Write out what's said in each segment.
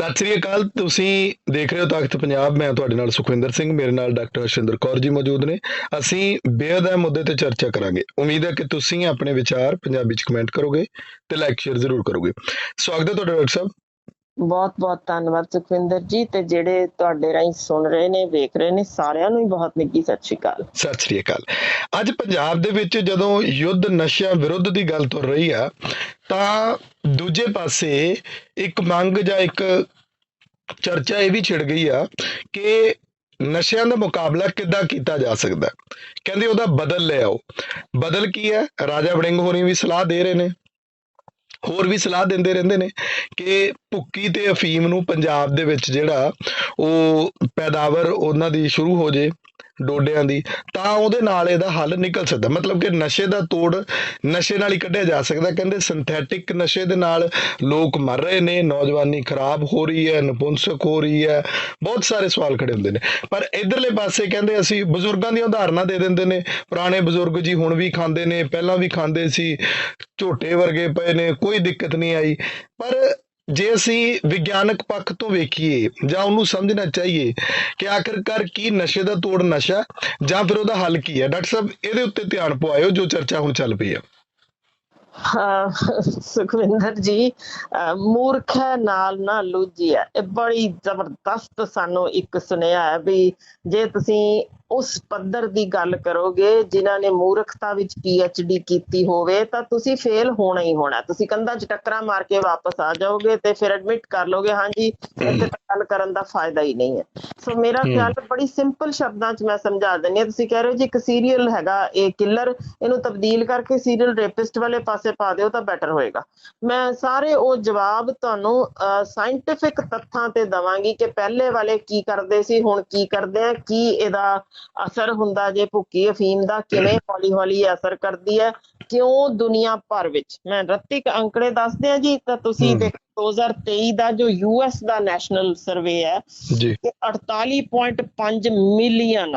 ਸਤਿ ਸ੍ਰੀ ਅਕਾਲ, ਤੁਸੀਂ ਦੇਖ ਰਹੇ ਹੋ ਤਖਤ ਪੰਜਾਬ, ਮੈਂ ਤੁਹਾਡੇ ਨਾਲ ਸੁਖਵਿੰਦਰ ਸਿੰਘ, ਮੇਰੇ ਨਾਲ ਡਾਕਟਰ ਸ਼ਿੰਦਰ ਕੌਰ ਜੀ ਮੌਜੂਦ ਨੇ। ਅਸੀਂ ਬੇਹੱਦ ਅਹਿਮ ਮੁੱਦੇ ਤੇ ਚਰਚਾ ਕਰਾਂਗੇ। ਉਮੀਦ ਹੈ ਕਿ ਤੁਸੀਂ ਆਪਣੇ ਵਿਚਾਰ ਪੰਜਾਬੀ ਚ ਕਮੈਂਟ ਕਰੋਗੇ ਤੇ ਲਾਈਕ ਸ਼ੇਅਰ ਜ਼ਰੂਰ ਕਰੋਗੇ। ਸਵਾਗਤ ਹੈ ਤੁਹਾਡਾ ਡਾਕਟਰ ਸਾਹਿਬ। ਬਹੁਤ ਬਹੁਤ ਧੰਨਵਾਦ ਸੁਖਵਿੰਦਰ ਜੀ ਤੇ ਜਿਹੜੇ ਤੁਹਾਡੇ ਰਾਹੀਂ ਸੁਣ ਰਹੇ ਨੇ, ਵੇਖ ਰਹੇ ਨੇ, ਸਾਰਿਆਂ ਨੂੰ ਹੀ ਬਹੁਤ ਨਿੱਘੀ ਸਤਿ ਸ਼੍ਰੀ ਅਕਾਲ। ਸਤਿ ਸ੍ਰੀ ਅਕਾਲ। ਅੱਜ ਪੰਜਾਬ ਦੇ ਵਿੱਚ ਜਦੋਂ ਯੁੱਧ ਨਸ਼ਿਆਂ ਵਿਰੁੱਧ ਦੀ ਗੱਲ ਤੁਰ ਰਹੀ ਆ, ਤਾਂ ਦੂਜੇ ਪਾਸੇ ਇੱਕ ਮੰਗ ਜਾਂ ਇੱਕ ਚਰਚਾ ਇਹ ਵੀ ਛਿੜ ਗਈ ਆ ਕਿ ਨਸ਼ਿਆਂ ਦਾ ਮੁਕਾਬਲਾ ਕਿੱਦਾਂ ਕੀਤਾ ਜਾ ਸਕਦਾ? ਕਹਿੰਦੇ ਉਹਦਾ ਬਦਲ ਲੈ ਆਓ ਬਦਲ ਕੀ ਹੈ? ਰਾਜਾ ਵੜਿੰਗ ਹੋਰੀ ਵੀ ਸਲਾਹ ਦੇ ਰਹੇ ਨੇ। ਹੋਰ ਵੀ ਸਲਾਹ ਦਿੰਦੇ ਰਹਿੰਦੇ ਨੇ ਕਿ ਭੁੱਕੀ ਤੇ ਅਫੀਮ ਨੂੰ ਪੰਜਾਬ ਦੇ ਵਿੱਚ ਜਿਹੜਾ ਉਹ ਪੈਦਾਵਾਰ ਉਹਨਾਂ ਦੀ ਸ਼ੁਰੂ ਹੋ ਜੇ। ਡੋਡਿਆਂ ਦੀ, ਤਾਂ ਉਹਦੇ ਨਾਲ ਇਹਦਾ ਹੱਲ ਨਿਕਲ ਸਕਦਾ। ਮਤਲਬ ਕਿ ਨਸ਼ੇ ਦਾ ਤੋੜ ਨਸ਼ੇ ਨਾਲ ਹੀ ਕੱਢਿਆ ਜਾ ਸਕਦਾ। ਕਹਿੰਦੇ ਸਿੰਥੈਟਿਕ ਨਸ਼ੇ ਦੇ ਨਾਲ ਲੋਕ ਮਰ ਰਹੇ ਨੇ, ਨੌਜਵਾਨੀ ਖਰਾਬ ਹੋ ਰਹੀ ਹੈ, ਨਪੁੰਸਕ ਹੋ ਰਹੀ ਹੈ, ਬਹੁਤ ਸਾਰੇ ਸਵਾਲ ਖੜੇ ਹੁੰਦੇ ਨੇ। ਪਰ ਇਧਰਲੇ ਪਾਸੇ ਕਹਿੰਦੇ ਅਸੀਂ ਬਜ਼ੁਰਗਾਂ ਦੀਆਂ ਉਦਾਹਰਨਾਂ ਦੇ ਦਿੰਦੇ ਨੇ। ਪੁਰਾਣੇ ਬਜ਼ੁਰਗ ਜੀ ਹੁਣ ਵੀ ਖਾਂਦੇ ਨੇ, ਪਹਿਲਾਂ ਵੀ ਖਾਂਦੇ ਸੀ, ਝੋਟੇ ਵਰਗੇ ਪਏ ਨੇ, ਕੋਈ ਦਿੱਕਤ ਨਹੀਂ ਆਈ। ਪਰ ਜੇ ਅਸੀਂ ਵਿਗਿਆਨਕ ਪੱਖ ਤੋਂ ਵੇਖੀਏ ਜਾਂ ਉਹਨੂੰ ਸਮਝਣਾ ਚਾਹੀਏ ਕਿ ਆਖਿਰਕਾਰ ਕੀ ਨਸ਼ੇ ਦਾ ਤੋੜ ਨਸ਼ਾ ਜਾਂ ਫਿਰ ਉਹਦਾ ਹੱਲ ਕੀ ਹੈ? ਡਾਕਟਰ ਸਾਹਿਬ, ਇਹਦੇ ਉੱਤੇ ਧਿਆਨ ਪਵਾਇਓ ਜੋ ਚਰਚਾ ਹੁਣ ਚੱਲ ਪਈ ਹੈ। ਸੁਖਵਿੰਦਰ ਜੀ ਮੂਰਖ ਹੈ, ਨਾਲ ਨਾ ਲੂਜੀ ਹੈ। ਇਹ ਬੜੀ ਜ਼ਬਰਦਸਤ ਸਾਨੂੰ ਇੱਕ ਸੁਨੇਹਾ ਹੈ ਵੀ ਜੇ ਤੁਸੀਂ ਉਸ ਪੱਧਰ ਦੀ ਗੱਲ ਕਰੋਗੇ ਜਿਨ੍ਹਾਂ ਨੇ ਮੂਰਖਤਾ ਵਿੱਚ ਡੀ ਕੀਤੀ ਹੋਵੇ ਤਾਂ ਤੁਸੀਂ ਫੇਲ ਹੋਣਾ ਹੀ ਹੋਣਾ। ਤੁਸੀਂ ਕੰਧਾਂ 'ਚ ਟੱਕਰਾਂ ਮਾਰ ਕੇ ਵਾਪਸ ਆ ਜਾਓਗੇ ਤੇ ਫਿਰ ਐਡਮਿਟ ਕਰ ਲੋਗੇ ਹਾਂਜੀ ਇੱਥੇ ਤਾਂ ਗੱਲ ਕਰਨ ਦਾ ਫਾਇਦਾ ਹੀ ਨਹੀਂ ਹੈ। ਸੋ ਮੇਰਾ। ਖਿਆਲ ਬੜੀ ਸਿੰਪਲ ਸ਼ਬਦਾਂ 'ਚ ਮੈਂ ਸਮਝਾ ਦਿੰਦੀ ਹਾਂ। ਤੁਸੀਂ ਕਹਿ ਰਹੇ ਹੋ ਜੀ ਇੱਕ ਸੀਰੀਅਲ ਹੈਗਾ ਇਹ ਕਿਲਰ ਇਹਨੂੰ ਤਬਦੀਲ ਕਰਕੇ ਸੀਰੀਅਲ ਰੇਪਿਸਟ ਵਾਲੇ ਪਾਸੇ ਪਾ ਦਿਓ ਤਾਂ ਬੈਟਰ ਹੋਏਗਾ। ਮੈਂ ਸਾਰੇ ਉਹ ਜਵਾਬ ਤੁਹਾਨੂੰ ਸਾਇੰਟਿਫਿਕ ਤੱਥਾਂ ਤੇ ਦਵਾਂਗੀ ਕਿ ਪਹਿਲੇ ਵਾਲੇ ਕੀ ਕਰਦੇ ਸੀ ਹੁਣ ਕੀ ਕਰਦੇ ਆ ਕੀ ਇਹਦਾ ਅਸਰ ਹੁੰਦਾ ਜੇ ਭੁੱਕੀ ਅਫੀਮ ਦਾ ਕਿਵੇਂ ਹੌਲੀ ਹੌਲੀ ਇਹ ਅਸਰ ਕਰਦੀ ਹੈ ਕਿਉਂ ਦੁਨੀਆ ਭਰ ਵਿੱਚ? ਮੈਂ ਰੱਤਿਕ ਅੰਕੜੇ ਦੱਸਦੇ ਆ ਜੀ ਤਾਂ ਤੁਸੀਂ। ਦੇਖੋ 2023 ਦਾ ਜੋ ਯੂਐਸ ਦਾ ਨੈਸ਼ਨਲ ਸਰਵੇ ਹੈ ਜੀ। 48.5 ਮਿਲੀਅਨ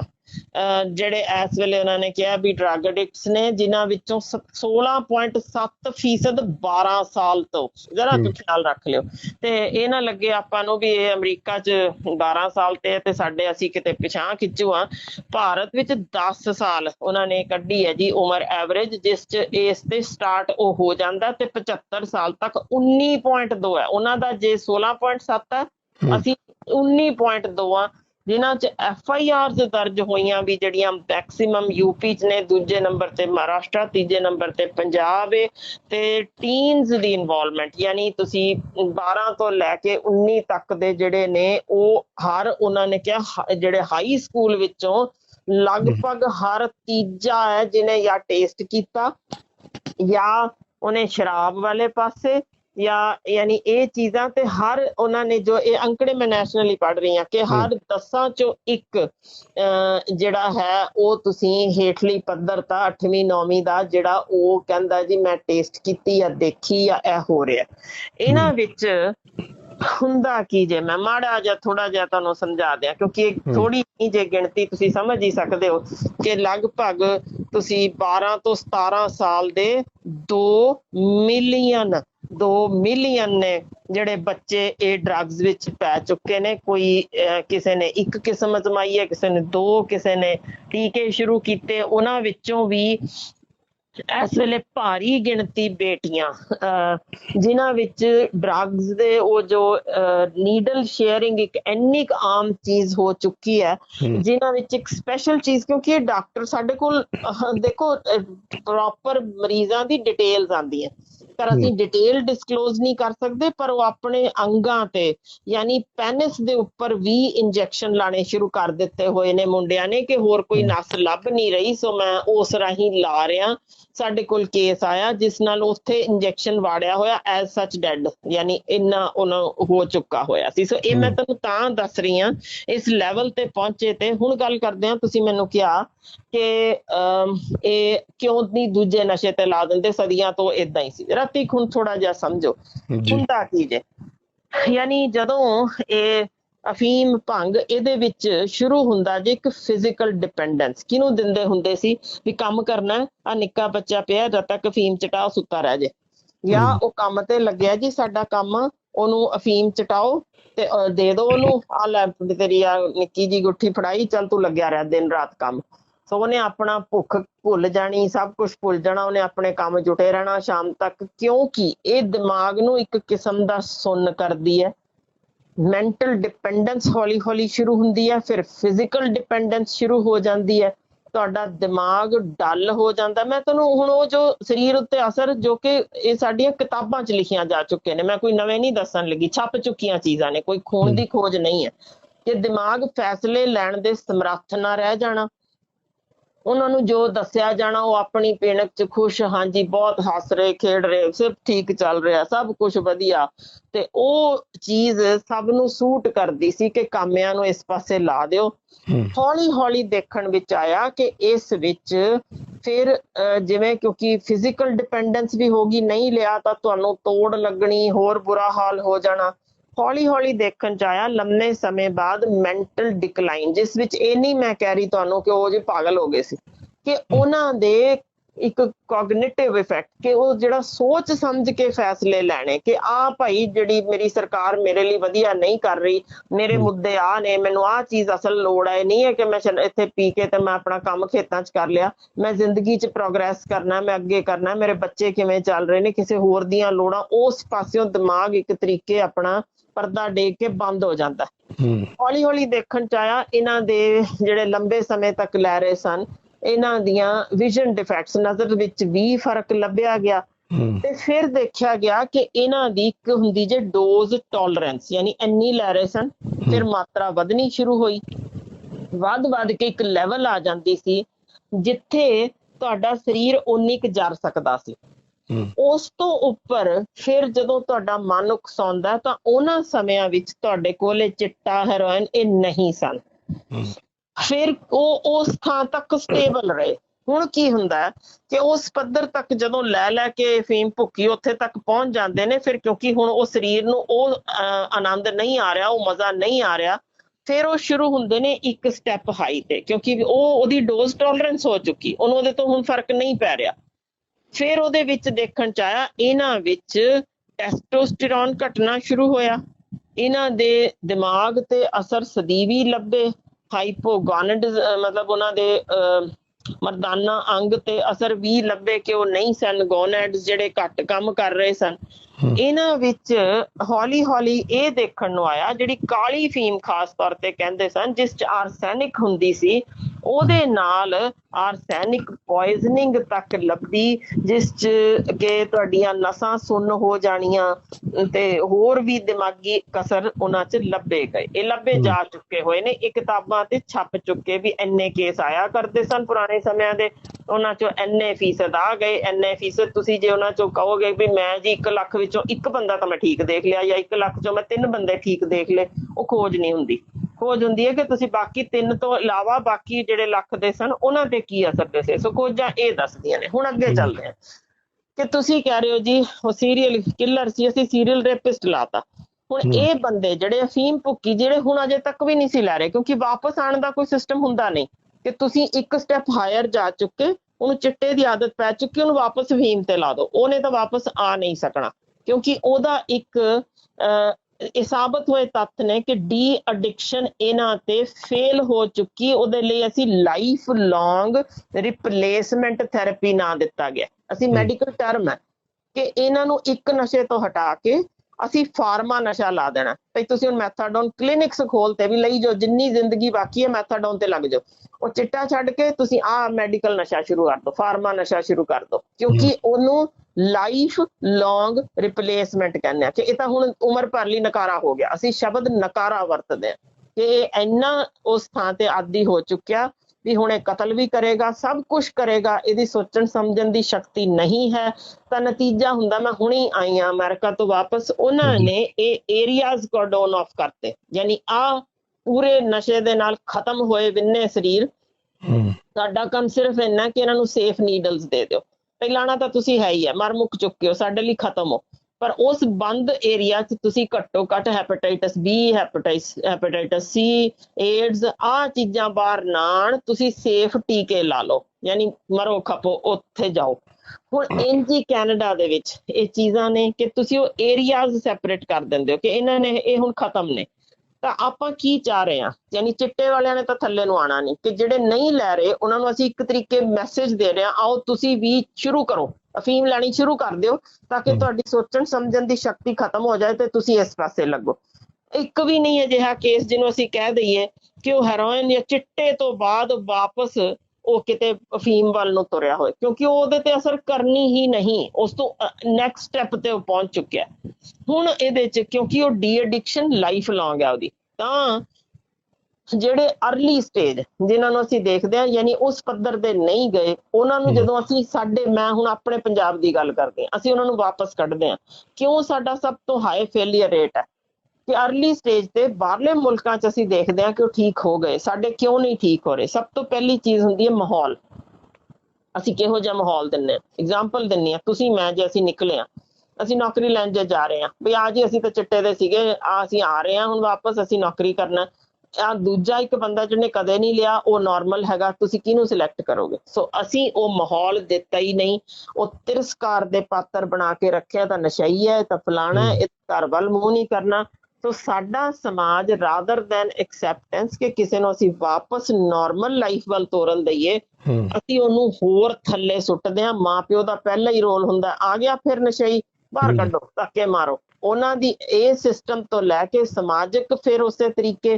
ਜਿਹੜੇ ਇਸ ਵੇਲੇ ਉਹਨਾਂ ਨੇ ਕਿਹਾ ਵੀ ਡਰੱਗ ਐਡਿਕਟਸ ਨੇ ਜਿਨ੍ਹਾਂ ਵਿੱਚੋਂ ਸ- 16.7 ਫੀਸਦ 12 ਸਾਲ ਤੋਂ ਜਰਾ। ਤੁਸੀਂ ਖਿਆਲ ਰੱਖ ਲਿਓ ਤੇ ਇਹ ਨਾ ਲੱਗੇ ਆਪਾਂ ਨੂੰ ਵੀ ਇਹ ਅਮਰੀਕਾ 'ਚ 12 ਸਾਲ ਤੇ ਤੇ ਸਾਡੇ ਅਸੀਂ ਕਿਤੇ ਪਿਛਾਂ ਖਿੱਚੂ ਆ ਭਾਰਤ ਵਿੱਚ 10 ਸਾਲ ਉਹਨਾਂ ਨੇ ਕੱਢੀ ਹੈ ਜੀ ਉਮਰ ਐਵਰੇਜ ਜਿਸ 'ਚ ਇਸ ਤੇ ਸਟਾਰਟ ਉਹ ਹੋ ਜਾਂਦਾ ਤੇ 75 ਸਾਲ ਤੱਕ 19.2 ਹੈ ਉਹਨਾਂ ਦਾ ਜੇ 16.7 ਹੈ। ਅਸੀਂ 19.2 ਆ ਜਿਨ੍ਹਾਂ ਚ ਐਫ ਆਈ ਦਰਜ ਹੋਈਆਂ ਵੀ ਜਿਹੜੀਆਂ ਮੈਕਸਿਮਮ ਯੂਪੀ ਚ ਨੇ ਦੂਜੇ ਨੰਬਰ ਤੇ ਮਹਾਰਾਸ਼ਟਰ ਤੀਜੇ ਨੰਬਰ ਤੇ ਪੰਜਾਬ ਏ ਤੇ ਟੀਨਸ ਦੀ ਇਨਵੋਲਵਮੈਂਟ ਯਾਨੀ ਤੁਸੀਂ 12 ਤੋਂ ਲੈ ਕੇ 19 ਤੱਕ ਦੇ ਜਿਹੜੇ ਨੇ ਉਹ ਹਰ ਉਹਨਾਂ ਨੇ ਕਿਹਾ ਜਿਹੜੇ ਹਾਈ ਸਕੂਲ ਵਿੱਚੋਂ ਲਗਭਗ ਹਰ ਤੀਜਾ ਹੈ ਜਿਹਨੇ ਜਾਂ ਟੇਸਟ ਕੀਤਾ ਜਾਂ ਉਹਨੇ ਸ਼ਰਾਬ ਵਾਲੇ ਪਾਸੇ ਜਾਂ ਯਾਨੀ ਇਹ ਚੀਜ਼ਾਂ ਤੇ ਹਰ ਉਹਨਾਂ ਨੇ ਜੋ ਇਹ ਅੰਕੜੇ ਮੈਂ ਨੈਸ਼ਨਲੀ ਪੜ੍ਹ ਰਹੀ ਹਾਂ ਕਿ ਹਰ ਦਸਾਂ ਚੋਂ ਇੱਕ ਜਿਹੜਾ ਹੈ ਉਹ ਤੁਸੀਂ ਹੇਠਲੀ ਪੱਧਰ ਤਾਂ 8ਵੀਂ 9ਵੀਂ ਦਾ ਜਿਹੜਾ ਉਹ ਕਹਿੰਦਾ ਜੀ ਮੈਂ ਟੇਸਟ ਕੀਤੀ ਜਾਂ ਦੇਖੀ ਜਾਂ ਇਹ ਹੋ ਰਿਹਾ ਇਹਨਾਂ। ਵਿੱਚ ਹੁੰਦਾ ਕੀ ਜੇ ਮੈਂ ਮਾੜਾ ਜਿਹਾ ਥੋੜਾ ਜਿਹਾ ਤੁਹਾਨੂੰ ਸਮਝਾ ਦਿਆਂ ਕਿਉਂਕਿ ਇਹ। ਥੋੜੀ ਜੇ ਗਿਣਤੀ ਤੁਸੀਂ ਸਮਝ ਹੀ ਸਕਦੇ ਹੋ ਕਿ ਲਗਭਗ ਤੁਸੀਂ 12 ਤੋਂ 17 ਸਾਲ ਦੇ 2 ਮਿਲੀਅਨ 2 ਮਿਲੀਅਨ ਨੇ ਜਿਹੜੇ ਬੱਚੇ ਇਹ ਡਰੱਗਸ ਵਿੱਚ ਪੈ ਚੁੱਕੇ ਨੇ। ਕੋਈ ਕਿਸੇ ਨੇ ਇੱਕ ਕਿਸਮ ਅਜ਼ਮਾਈ ਹੈ ਕਿਸੇ ਨੇ ਦੋ ਕਿਸੇ ਨੇ ਟੀਕੇ ਸ਼ੁਰੂ ਕੀਤੇ। ਉਹਨਾਂ ਵਿੱਚੋਂ ਵੀ ਇਸ ਵੇਲੇ ਭਾਰੀ ਗਿਣਤੀ ਬੇਟੀਆਂ ਜਿਨ੍ਹਾਂ ਵਿੱਚ ਡਰੱਗਸ ਦੇ ਉਹ ਜੋ ਨੀਡਲ ਸ਼ੇਅਰਿੰਗ ਇੱਕ ਇੰਨੀ ਕੁ ਆਮ ਚੀਜ਼ ਹੋ ਚੁੱਕੀ ਹੈ। ਜਿਨ੍ਹਾਂ ਵਿੱਚ ਇੱਕ ਸਪੈਸ਼ਲ ਚੀਜ਼ ਕਿਉਂਕਿ ਇਹ ਡਾਕਟਰ ਸਾਡੇ ਕੋਲ ਦੇਖੋ ਪ੍ਰੋਪਰ ਮਰੀਜ਼ਾਂ ਦੀ ਡਿਟੇਲਸ ਆਉਂਦੀਆਂ। ਪਰ ਅਸੀਂ ਡਿਟੇਲ ਡਿਸਕਲੋਜ਼ ਨਹੀਂ ਕਰ ਸਕਦੇ ਪਰ ਉਹ ਆਪਣੇ ਅੰਗਾਂ ਤੇ ਯਾਨੀ ਪੈਨਿਸ ਦੇ ਉੱਪਰ ਵੀ ਇੰਜੈਕਸ਼ਨ ਲਾਣੇ ਸ਼ੁਰੂ ਕਰ ਦਿੱਤੇ ਹੋਏ ਨੇ ਮੁੰਡਿਆਂ ਨੇ ਕਿ ਹੋਰ ਕੋਈ ਨਸ ਲੱਭ ਨਹੀਂ ਰਹੀ ਸੋ ਮੈਂ ਉਸ ਰਾਹੀਂ ਲਾ ਰਿਆਂ ਸਾਡੇ ਕੋਲ ਕੇਸ ਆਇਆ ਜਿਸ ਨਾਲ ਉੱਥੇ ਇੰਜੈਕਸ਼ਨ ਵਾੜਿਆ ਹੋਇਆ ਐਜ਼ ਸੱਚ ਡੈਡ ਯਾਨੀ ਇੰਨਾ ਉਹਨਾਂ ਹੋ ਚੁੱਕਾ ਹੋਇਆ ਸੀ। ਸੋ ਇਹ ਮੈਂ। ਤੁਹਾਨੂੰ ਤਾਂ ਦੱਸ ਰਹੀ ਹਾਂ ਇਸ ਲੈਵਲ ਤੇ ਪਹੁੰਚੇ ਤੇ ਹੁਣ ਗੱਲ ਕਰਦੇ ਹਾਂ ਤੁਸੀਂ ਮੈਨੂੰ ਕਿਹਾ ਕਿ ਇਹ ਕਿਉਂ ਨਹੀਂ ਦੂਜੇ ਨਸ਼ੇ ਤੇ ਲਾ ਦਿੰਦੇ ਸਦੀਆਂ ਤੋਂ ਇਦਾਂ ਹੀ ਸੀ। ਰਾਤੀ ਹੁਣ ਥੋੜਾ ਜਿਹਾ ਸਮਝੋ। ਹੁੰਦਾ ਕੀ ਜੇ? ਯਾਨੀ ਜਦੋਂ ਇਹ ਅਫੀਮ ਭੰਗ ਇਹਦੇ ਵਿੱਚ ਸ਼ੁਰੂ ਹੁੰਦਾ ਜੇ ਇੱਕ ਫਿਜ਼ੀਕਲ ਡਿਪੈਂਡੈਂਸ ਕਿਹਨੂੰ ਦਿੰਦੇ ਹੁੰਦੇ ਸੀ? ਵੀ ਕੰਮ ਕਰਨਾ ਆ ਨਿੱਕਾ ਬੱਚਾ ਪਿਆ ਜਦ ਤੱਕ ਅਫੀਮ ਚਟਾ ਸੁੱਤਾ ਰਹਿ ਜੇ। ਜਾਂ। ਉਹ ਕੰਮ ਤੇ ਲੱਗਿਆ ਜੀ ਸਾਡਾ ਕੰਮ ਉਹਨੂੰ ਅਫੀਮ ਚਟਾਓ ਤੇ ਦੇ ਦਿਓ ਉਹਨੂੰ। ਆ ਲੈ ਤੇਰੀ ਆ ਨਿੱਕੀ ਜੀ ਗੁੱਠੀ ਫੜਾਈ ਚੱਲ ਤੂੰ ਲੱਗਿਆ ਰਹਿ ਦਿਨ ਰਾਤ ਕੰਮ। ਸੋ ਉਹਨੇ ਆਪਣਾ ਭੁੱਖ ਭੁੱਲ ਜਾਣੀ ਸਭ ਕੁਝ ਭੁੱਲ ਜਾਣਾ ਉਹਨੇ ਆਪਣੇ ਕੰਮ ਜੁਟੇ ਰਹਿਣਾ ਸ਼ਾਮ ਤੱਕ। ਕਿਉਂਕਿ ਇਹ ਦਿਮਾਗ ਨੂੰ ਇੱਕ ਕਿਸਮ ਦਾ ਸੁੰਨ ਕਰਦੀ ਹੈ। ਮੈਂਟਲ ਡਿਪੈਂਡੈਂਸ ਹੌਲੀ ਹੌਲੀ ਸ਼ੁਰੂ ਹੁੰਦੀ ਹੈ ਫਿਰ ਫਿਜ਼ੀਕਲ ਡਿਪੈਂਡੈਂਸ ਸ਼ੁਰੂ ਹੋ ਜਾਂਦੀ ਹੈ। ਤੁਹਾਡਾ ਦਿਮਾਗ ਡਲ ਹੋ ਜਾਂਦਾ। ਮੈਂ ਤੁਹਾਨੂੰ ਹੁਣ ਉਹ ਜੋ ਸਰੀਰ ਉੱਤੇ ਅਸਰ ਜੋ ਕਿ ਇਹ ਸਾਡੀਆਂ ਕਿਤਾਬਾਂ 'ਚ ਲਿਖੀਆਂ ਜਾ ਚੁੱਕੇ ਨੇ ਮੈਂ ਕੋਈ ਨਵੇਂ ਨਹੀਂ ਦੱਸਣ ਲੱਗੀ। ਛਪ ਚੁੱਕੀਆਂ ਚੀਜ਼ਾਂ ਨੇ ਕੋਈ ਖੂਨ ਦੀ ਖੋਜ ਨਹੀਂ ਹੈ। ਕਿ ਦਿਮਾਗ ਫੈਸਲੇ ਲੈਣ ਦੇ ਸਮਰੱਥ ਨਾ ਰਹਿ ਜਾਣਾ ਉਹਨਾਂ ਨੂੰ ਜੋ ਦੱਸਿਆ ਜਾਣਾ ਉਹ ਆਪਣੀ ਪਿਣਕ ਚ ਖੁਸ਼ ਹਾਂਜੀ ਬਹੁਤ ਹੱਸ ਰਹੇ ਖੇਡ ਰਹੇ ਸਭ ਠੀਕ ਚੱਲ ਰਿਹਾ ਸਭ ਕੁਝ ਵਧੀਆ। ਤੇ ਉਹ ਚੀਜ਼ ਸਭ ਨੂੰ ਸੂਟ ਕਰਦੀ ਸੀ ਕਿ ਕਾਮਿਆਂ ਨੂੰ ਇਸ ਪਾਸੇ ਲਾ ਦਿਓ। ਹੂੰ। ਹੌਲੀ ਹੌਲੀ ਦੇਖਣ ਵਿੱਚ ਆਇਆ ਕਿ ਇਸ ਵਿੱਚ ਫਿਰ ਜਿਵੇਂ ਕਿਉਂਕਿ ਫਿਜ਼ੀਕਲ ਡਿਪੈਂਡੈਂਸ ਵੀ ਹੋਗੀ ਨਹੀਂ ਲਿਆ ਤਾਂ ਤੁਹਾਨੂੰ ਤੋੜ ਲੱਗਣੀ ਹੋਰ ਬੁਰਾ ਹਾਲ ਹੋ ਜਾਣਾ। ਹੌਲੀ ਹੌਲੀ ਦੇਖਣ ਚ ਆਇਆ ਲੰਮੇ ਸਮੇਂ ਬਾਅਦ ਮੈਂਟਲ ਡਿਕਲਾਈਨ ਜਿਸ ਵਿੱਚ ਇਹ ਨਹੀਂ ਮੈਂ ਕਹਿ ਰਹੀ ਤੁਹਾਨੂੰ ਕਿ ਉਹ ਜੇ ਪਾਗਲ ਹੋ ਗਏ ਸੀ ਕਿ ਉਹਨਾਂ ਦੇ ਇੱਕ ਕੋਗਨੀਟਿਵ ਇਫੈਕਟ ਕਿ ਉਹ ਜਿਹੜਾ ਸੋਚ ਸਮਝ ਕੇ ਫੈਸਲੇ ਲੈਣੇ ਕਿ ਆ ਭਾਈ ਜਿਹੜੀ ਮੇਰੀ ਸਰਕਾਰ ਮੇਰੇ ਲਈ ਵਧੀਆ ਨਹੀਂ ਕਰ ਰਹੀ ਮੇਰੇ ਮੁੱਦੇ ਆ ਨੇ ਮੈਨੂੰ ਆ ਚੀਜ਼ ਅਸਲ ਲੋੜ ਹੈ ਨਹੀਂ ਹੈ ਕਿ ਮੈਂ ਇੱਥੇ ਪੀ ਕੇ ਤੇ ਮੈਂ ਆਪਣਾ ਕੰਮ ਖੇਤਾਂ 'ਚ ਕਰ ਲਿਆ ਮੈਂ ਜ਼ਿੰਦਗੀ 'ਚ ਪ੍ਰੋਗਰੈਸ ਕਰਨਾ ਮੈਂ ਅੱਗੇ ਕਰਨਾ ਮੇਰੇ ਬੱਚੇ ਕਿਵੇਂ ਚੱਲ ਰਹੇ ਨੇ ਕਿਸੇ ਹੋਰ ਦੀਆਂ ਲੋੜਾਂ ਉਸ ਪਾਸਿਓਂ ਦਿਮਾਗ ਇੱਕ ਤਰੀਕੇ ਆਪਣਾ ਪਰਦਾ ਡੇਕ ਕੇ ਬੰਦ ਹੋ ਜਾਂਦਾ ਹੌਲੀ ਹੌਲੀ ਦੇਖਣ ਚ ਆਇਆ ਇਹਨਾਂ ਦੇ ਜਿਹੜੇ ਲੰਬੇ ਸਮੇਂ ਤੱਕ ਲੈ ਰਹੇ ਸਨ ਇਹਨਾਂ ਦੀਆਂ ਵਿਜ਼ਨ ਡਿਫੈਕਟਸ ਨਜ਼ਰ ਵਿੱਚ ਵੀ ਫ਼ਰਕ ਲੱਭਿਆ ਗਿਆ। ਤੇ ਫਿਰ ਦੇਖਿਆ ਗਿਆ ਕਿ ਇਹਨਾਂ ਦੀ ਇੱਕ ਹੁੰਦੀ ਜੇ ਡੋਜ਼ ਟੋਲਰੈਂਸ ਯਾਨੀ ਇੰਨੀ ਲੈ ਰਹੇ ਸਨ ਫਿਰ ਮਾਤਰਾ ਵਧਣੀ ਸ਼ੁਰੂ ਹੋਈ। ਵੱਧ ਵੱਧ ਕੇ ਇੱਕ ਲੈਵਲ ਆ ਜਾਂਦੀ ਸੀ ਜਿੱਥੇ ਤੁਹਾਡਾ ਸਰੀਰ ਉਨੀ ਕੁ ਜਰ ਸਕਦਾ ਸੀ। ਉਸ ਤੋਂ ਉੱਪਰ ਫਿਰ ਜਦੋਂ ਤੁਹਾਡਾ ਮਨ ਉਕਸਾਉਂਦਾ ਤਾਂ ਉਹਨਾਂ ਸਮਿਆਂ ਵਿੱਚ ਤੁਹਾਡੇ ਕੋਲ ਇਹ ਚਿੱਟਾ ਹੈਰੋਇਨ ਇਹ ਨਹੀਂ ਸਨ। ਫਿਰ ਉਹ ਉਸ ਥਾਂ ਤੱਕ ਸਟੇਬਲ ਰਹੇ। ਹੁਣ ਕੀ ਹੁੰਦਾ ਕਿ ਉਸ ਪੱਧਰ ਤੱਕ ਜਦੋਂ ਲੈ ਲੈ ਕੇ ਫੀਮ ਭੁੱਕੀ ਉੱਥੇ ਤੱਕ ਪਹੁੰਚ ਜਾਂਦੇ ਨੇ ਫਿਰ ਕਿਉਂਕਿ ਹੁਣ ਉਹ ਸਰੀਰ ਨੂੰ ਉਹ ਆਨੰਦ ਨਹੀਂ ਆ ਰਿਹਾ ਉਹ ਮਜ਼ਾ ਨਹੀਂ ਆ ਰਿਹਾ ਫਿਰ ਉਹ ਸ਼ੁਰੂ ਹੁੰਦੇ ਨੇ ਇੱਕ ਸਟੈਪ ਹਾਈ ਤੇ। ਕਿਉਂਕਿ ਉਹ ਉਹਦੀ ਡੋਜ਼ ਟੋਲਰੈਂਸ ਹੋ ਚੁੱਕੀ। ਉਹਨੂੰ ਉਹਦੇ ਤੋਂ ਹੁਣ ਫ਼ਰਕ ਨਹੀਂ ਪੈ ਰਿਹਾ। ਫਿਰ ਉਹਦੇ ਵਿੱਚ ਦੇਖਣ ਚ ਆਇਆ ਇਹਨਾਂ ਵਿੱਚ ਟੈਸਟੋਸਟੇਰੋਨ ਘਟਣਾ ਸ਼ੁਰੂ ਹੋਇਆ। ਇਹਨਾਂ ਦੇ ਦਿਮਾਗ ਤੇ ਅਸਰ ਸਦੀਵੀ ਲੱਭੇ। ਹਾਈਪੋਗੋਨਡ ਮਤਲਬ ਉਹਨਾਂ ਦੇ ਅਹ, ਮਰਦਾਨਾ ਅੰਗ ਤੇ ਅਸਰ ਵੀ ਲੱਭੇ ਕਿ ਉਹ ਨਹੀਂ ਸਨ। ਗੋਨੈਡਸ ਜਿਹੜੇ ਘੱਟ ਕੰਮ ਕਰ ਰਹੇ ਸਨ। ਇਹਨਾਂ ਵਿੱਚ ਹੌਲੀ ਹੌਲੀ ਇਹ ਦੇਖਣ ਨੂੰ ਆਇਆ ਜਿਹੜੀ ਕਾਲੀ ਫੀਮ ਖਾਸ ਤੌਰ ਤੇ ਕਹਿੰਦੇ ਸਨ ਜਿਸ ਚ ਆਰਸੈਨਿਕ ਹੁੰਦੀ ਸੀ ਉਹਦੇ ਨਾਲ ਆਰਸੈਨਿਕ ਪੋਇਜ਼ਨਿੰਗ ਤੱਕ ਲੱਭੀ ਜਿਸ ਚ ਕਿ ਤੁਹਾਡੀਆਂ ਨਸਾਂ ਸੁੰਨ ਹੋ ਜਾਣੀਆਂ ਤੇ ਹੋਰ ਵੀ ਦਿਮਾਗੀ ਕਸਰ ਉਹਨਾਂ ਚ ਲੱਭੇ ਗਏ। ਇਹ ਲੱਭੇ ਜਾ ਚੁੱਕੇ ਹੋਏ ਨੇ ਇਹ ਕਿਤਾਬਾਂ ਤੇ ਛਪ ਚੁੱਕੇ ਵੀ ਇੰਨੇ ਕੇਸ ਆਇਆ ਕਰਦੇ ਸਨ ਪੁਰਾਣੇ ਸਮਿਆਂ ਦੇ ਉਹਨਾਂ ਚੋਂ ਇੰਨੇ ਫੀਸਦ ਆ ਗਏ ਇੰਨੇ ਫੀਸਦ ਤੁਸੀਂ ਜੇ ਉਹਨਾਂ ਚੋਂ ਕਹੋਗੇ ਵੀ ਮੈਂ ਜੀ 1 ਲੱਖ ਵਿੱਚੋਂ ਇੱਕ ਬੰਦਾ ਤਾਂ ਮੈਂ ਠੀਕ ਦੇਖ ਲਿਆ ਜਾਂ 1 ਲੱਖ ਚੋਂ ਮੈਂ ਤਿੰਨ ਬੰਦੇ ਠੀਕ ਦੇਖ ਲਏ ਉਹ ਖੋਜ ਨਹੀਂ ਹੁੰਦੀ। ਖੋਜ ਹੁੰਦੀ ਹੈ ਕਿ ਤੁਸੀਂ ਬਾਕੀ ਤਿੰਨ ਤੋਂ ਇਲਾਵਾ ਬਾਕੀ ਜਿਹੜੇ ਲੱਖ ਦੇ ਸਨ ਉਹਨਾਂ ਤੇ ਕੀ ਅਸਰ ਪਿਆ ਸੋ ਖੋਜਾਂ ਇਹ ਦੱਸਦੀਆਂ ਨੇ। ਹੁਣ ਅੱਗੇ ਚੱਲਦੇ ਹਾਂ। ਕਿ ਤੁਸੀਂ ਕਹਿ ਰਹੇ ਹੋ ਜੀ ਉਹ ਸੀਰੀਅਲ ਕਿਲਰ ਸੀ ਅਸੀਂ ਸੀਰੀਅਲ ਰੇਪਿਸਟ ਲਾਤਾ। ਹੁਣ ਇਹ ਬੰਦੇ ਜਿਹੜੇ ਅਫੀਮ ਭੁੱਕੀ ਜਿਹੜੇ ਹੁਣ ਅਜੇ ਤੱਕ ਵੀ ਨਹੀਂ ਸੀ ਲੈ ਰਹੇ ਕਿਉਂਕਿ ਵਾਪਸ ਆਉਣ ਦਾ ਕੋਈ ਸਿਸਟਮ ਹੁੰਦਾ ਨਹੀਂ ਕਿ ਤੁਸੀਂ ਇੱਕ ਸਟੈਪ ਹਾਇਰ ਜਾ ਚੁੱਕੇ ਉਹਨੂੰ ਚਿੱਟੇ ਦੀ ਆਦਤ ਪੈ ਚੁੱਕੀ ਉਹਨੂੰ ਵਾਪਸ ਅਫੀਮ ਤੇ ਲਾ ਦਿਓ। ਉਹਨੇ ਤਾਂ ਵਾਪਸ ਆ ਨਹੀਂ ਸਕਣਾ। ਕਿਉਂਕਿ ਉਹਦਾ ਇੱਕ ਇਹ ਸਾਬਤ ਹੋਏ ਤੱਥ ਨੇ ਕਿ ਡੀ ਐਡਿਕਸ਼ਨ ਇਹਨਾਂ ਤੇ ਫੇਲ ਹੋ ਚੁੱਕੀ ਉਹਦੇ ਲਈ ਅਸੀਂ ਲਾਈਫ ਲੌਂਗ ਰਿਪਲੇਸਮੈਂਟ ਥੈਰੇਪੀ ਨਾਂ ਦਿੱਤਾ ਗਿਆ। ਅਸੀਂ ਮੈਡੀਕਲ ਟਰਮ ਹੈ ਕਿ ਇਹਨਾਂ ਨੂੰ ਇੱਕ ਨਸ਼ੇ ਤੋਂ ਹਟਾ ਕੇ ਅਸੀਂ ਫਾਰਮਾ ਨਸ਼ਾ ਲਾ ਦੇਣਾ। ਭਈ ਤੁਸੀਂ ਹੁਣ ਮੈਥਾਡੋਨ ਕਲੀਨਿਕਸ ਖੋਲਤੇ ਵੀ ਲਈ ਜੋ ਜਿੰਨੀ ਜ਼ਿੰਦਗੀ ਬਾਕੀ ਹੈ ਮੈਥਾਡੋਨ ਤੇ ਲੱਗ ਜਾਓ। ਉਹ ਚਿੱਟਾ ਛੱਡ ਕੇ ਤੁਸੀਂ ਆਹ ਮੈਡੀਕਲ ਨਸ਼ਾ ਸ਼ੁਰੂ ਕਰ ਦਿਓ ਫਾਰਮਾ ਨਸ਼ਾ ਸ਼ੁਰੂ ਕਰ ਦਿਓ ਕਿਉਂਕਿ ਉਹਨੂੰ ਲਾਈਫ ਲੌਂਗ ਰਿਪਲੇਸਮੈਂਟ ਕਹਿੰਦੇ ਆ ਕਿ ਇਹ ਤਾਂ ਹੁਣ ਉਮਰ ਭਰ ਲਈ ਨਕਾਰਾ ਹੋ ਗਿਆ। ਅਸੀਂ ਸ਼ਬਦ ਨਕਾਰਾ ਵਰਤਦੇ ਆ ਕਿ ਇਹ ਇੰਨਾ ਉਸ ਥਾਂ ਤੇ ਆਦੀ ਹੋ ਚੁੱਕਿਆ ਵੀ ਹੁਣ ਇਹ ਕਤਲ ਵੀ ਕਰੇਗਾ ਸਭ ਕੁਝ ਕਰੇਗਾ ਇਹਦੀ ਸੋਚਣ ਸਮਝਣ ਦੀ ਸ਼ਕਤੀ ਨਹੀਂ ਹੈ। ਤਾਂ ਨਤੀਜਾ ਹੁੰਦਾ ਮੈਂ ਹੁਣੀ ਆਈ ਆ ਅਮਰੀਕਾ ਤੋਂ ਵਾਪਸ। ਉਹਨਾਂ ਨੇ ਇਹ ਏਰੀਆਜ਼ ਕੋਡਨ ਆਫ ਕਰਤੇ। ਯਾਨੀ ਆ ਪੂਰੇ ਨਸ਼ੇ ਦੇ ਨਾਲ ਖਤਮ ਹੋਏ ਵਿੰਨੇ ਸਰੀਰ। ਸਾਡਾ ਕੰਮ ਸਿਰਫ ਇੰਨਾ ਕਿ ਇਹਨਾਂ ਨੂੰ ਸੇਫ ਨੀਡਲਸ ਦੇ ਦਿਓ। ਪਹਿਲਾਣਾ ਤਾਂ ਤੁਸੀਂ ਹੈ ਹੀ ਹੈ ਮਰ ਮੁੱਕ ਚੁੱਕੇ ਹੋ, ਸਾਡੇ ਲਈ ਖਤਮ ਹੋ। ਪਰ ਉਸ ਬੰਦ ਏਰੀਆ 'ਚ ਤੁਸੀਂ ਘੱਟੋ ਘੱਟ hepatitis B hepatitis hepatitis C AIDS ਆ ਚੀਜ਼ਾਂ ਬਾਹਰ ਨਾਣ ਤੁਸੀਂ ਸੇਫ ਟੀਕੇ ਲਾ ਲਓ। ਯਾਨੀ ਮਰੋ ਖਪੋ, ਉੱਥੇ ਜਾਓ। ਹੁਣ ਇੰਜੀ ਕੈਨੇਡਾ ਦੇ ਵਿੱਚ ਇਹ ਚੀਜ਼ਾਂ ਨੇ ਕਿ ਤੁਸੀਂ ਉਹ ਏਰੀਆਜ਼ ਸੈਪਰੇਟ ਕਰ ਦਿੰਦੇ ਹੋ ਕਿ ਇਹਨਾਂ ਨੇ ਇਹ ਹੁਣ ਖਤਮ ਨੇ। ਤਾਂ ਆਪਾਂ ਕੀ ਚਾਹ ਰਹੇ ਹਾਂ? ਯਾਨੀ ਚਿੱਟੇ ਵਾਲਿਆਂ ਨੇ ਤਾਂ ਥੱਲੇ ਨੂੰ ਆਣਾ ਨਹੀਂ। ਕਿ ਜਿਹੜੇ ਨਹੀਂ ਲੈ ਰਹੇ ਉਹਨਾਂ ਨੂੰ ਅਸੀਂ ਇੱਕ ਤਰੀਕੇ ਮੈਸੇਜ ਦੇ ਰਹੇ ਹਾਂ ਆਓ ਤੁਸੀਂ ਵੀ ਸ਼ੁਰੂ ਕਰੋ। ਅਫੀਮ ਲੈਣੀ ਸ਼ੁਰੂ ਕਰ ਦਿਓ ਤਾਂ ਕਿ। ਤੁਹਾਡੀ ਸੋਚਣ ਸਮਝਣ ਦੀ ਸ਼ਕਤੀ ਖਤਮ ਹੋ ਜਾਏ ਤੇ ਤੁਸੀਂ ਇਸ ਪਾਸੇ ਲੱਗੋ। ਇੱਕ ਵੀ ਨਹੀਂ ਅਜਿਹਾ ਕੇਸ ਜਿਹਨੂੰ ਅਸੀਂ ਕਹਿ ਦਈਏ ਕਿ ਉਹ ਹੈਰੋਇਨ ਜਾਂ ਚਿੱਟੇ ਤੋਂ ਬਾਅਦ ਵਾਪਸ ਉਹ ਕਿਤੇ ਅਫੀਮ ਵੱਲ ਨੂੰ ਤੁਰਿਆ ਹੋਏ ਕਿਉਂਕਿ ਉਹ ਉਹਦੇ ਤੇ ਅਸਰ ਕਰਨੀ ਹੀ ਨਹੀਂ ਉਸ ਤੋਂ ਨੈਕਸਟ ਸਟੈਪ ਤੇ ਉਹ ਪਹੁੰਚ ਚੁੱਕਿਆ ਹੁਣ ਇਹਦੇ ਚ ਕਿਉਂਕਿ ਉਹ ਡੀ ਐਡਿਕਸ਼ਨ ਲਾਈਫ ਲੌਂਗ ਹੈ ਉਹਦੀ ਤਾਂ ਜਿਹੜੇ ਅਰਲੀ ਸਟੇਜ ਜਿਨ੍ਹਾਂ ਨੂੰ ਅਸੀਂ ਦੇਖਦੇ ਹਾਂ ਯਾਨੀ ਉਸ ਪੱਧਰ ਦੇ ਨਹੀਂ ਗਏ ਉਹਨਾਂ ਨੂੰ। ਜਦੋਂ ਅਸੀਂ ਸਾਡੇ ਮੈਂ ਹੁਣ ਆਪਣੇ ਪੰਜਾਬ ਦੀ ਗੱਲ ਕਰਦੇ ਹਾਂ ਅਸੀਂ ਉਹਨਾਂ ਨੂੰ ਵਾਪਸ ਕੱਢਦੇ ਹਾਂ ਕਿਉਂ ਸਾਡਾ ਸਭ ਤੋਂ ਹਾਈ ਫੇਲਿਅਰ ਰੇਟ ਹੈ ਕਿ ਅਰਲੀ ਸਟੇਜ ਤੇ ਬਾਹਰਲੇ ਮੁਲਕਾਂ 'ਚ ਅਸੀਂ ਦੇਖਦੇ ਹਾਂ ਕਿ ਉਹ ਠੀਕ ਹੋ ਗਏ। ਸਾਡੇ ਕਿਉਂ ਨਹੀਂ ਠੀਕ ਹੋ ਰਹੇ? ਸਭ ਤੋਂ ਪਹਿਲੀ ਚੀਜ਼ ਹੁੰਦੀ ਹੈ ਮਾਹੌਲ। ਅਸੀਂ ਕਿਹੋ ਜਿਹਾ ਮਾਹੌਲ ਦਿੰਨੇ ਆ ਐਗਜ਼ਾਮਪਲ ਦਿੰਨੇ ਆ ਤੁਸੀਂ ਮੈਂ ਜੇ ਅਸੀਂ ਨਿਕਲੇ ਆ ਅਸੀਂ ਨੌਕਰੀ ਲੈਣ ਜੇ ਜਾ ਰਹੇ ਆ ਵੀ ਆ ਜੀ ਅਸੀਂ ਤਾਂ ਚਿੱਟੇ ਦੇ ਸੀਗੇ ਆ ਅਸੀਂ ਆ ਰਹੇ ਆ ਹੁਣ ਵਾਪਸ ਅਸੀਂ ਨੌਕਰੀ ਕਰਨਾ ਆ ਦੂਜਾ ਇੱਕ ਬੰਦਾ ਜਿਹਨੇ ਕਦੇ ਨਹੀਂ ਲਿਆ ਉਹ ਨਾਰਮਲ ਹੈਗਾ ਤੁਸੀਂ ਕਿਹਨੂੰ ਸਿਲੈਕਟ ਕਰੋਗੇ? ਸੋ ਅਸੀਂ ਉਹ ਮਾਹੌਲ ਦਿੱਤਾ ਹੀ ਨਹੀਂ। ਉਹ ਤਿਰਸਕਾਰ ਦੇ ਪਾਤਰ ਬਣਾ ਕੇ ਰੱਖਿਆ ਤਾਂ ਨਸ਼ਈ ਹੈ ਤਾਂ ਫਲਾਣਾ ਹੈ, ਇਹ ਘਰ ਵੱਲ ਮੂੰਹ ਨਹੀਂ ਕਰਨਾ। ਸੋ ਸਾਡਾ ਸਮਾਜ ਰਾਦਰ ਦੈਨ ਐਕਸੈਪਟੈਂਸ ਕਿ ਕਿਸੇ ਨੂੰ ਅਸੀਂ ਵਾਪਸ ਨਾਰਮਲ ਲਾਈਫ ਵੱਲ ਤੋਰਨ ਦਈਏ ਅਸੀਂ ਉਹਨੂੰ ਹੋਰ ਥੱਲੇ ਸੁੱਟਦੇ ਆ ਮਾਪਿਓ ਦਾ ਪਹਿਲਾ ਹੀ ਰੋਲ ਹੁੰਦਾ ਆ ਗਿਆ ਫਿਰ ਨਸ਼ਈ ਬਾਹਰ। ਕੱਢੋ ਧੱਕੇ ਮਾਰੋ। ਉਹਨਾਂ ਦੀ ਇਹ ਸਿਸਟਮ ਤੋਂ ਲੈ ਕੇ ਸਮਾਜਿਕ ਫਿਰ ਉਸੇ ਤਰੀਕੇ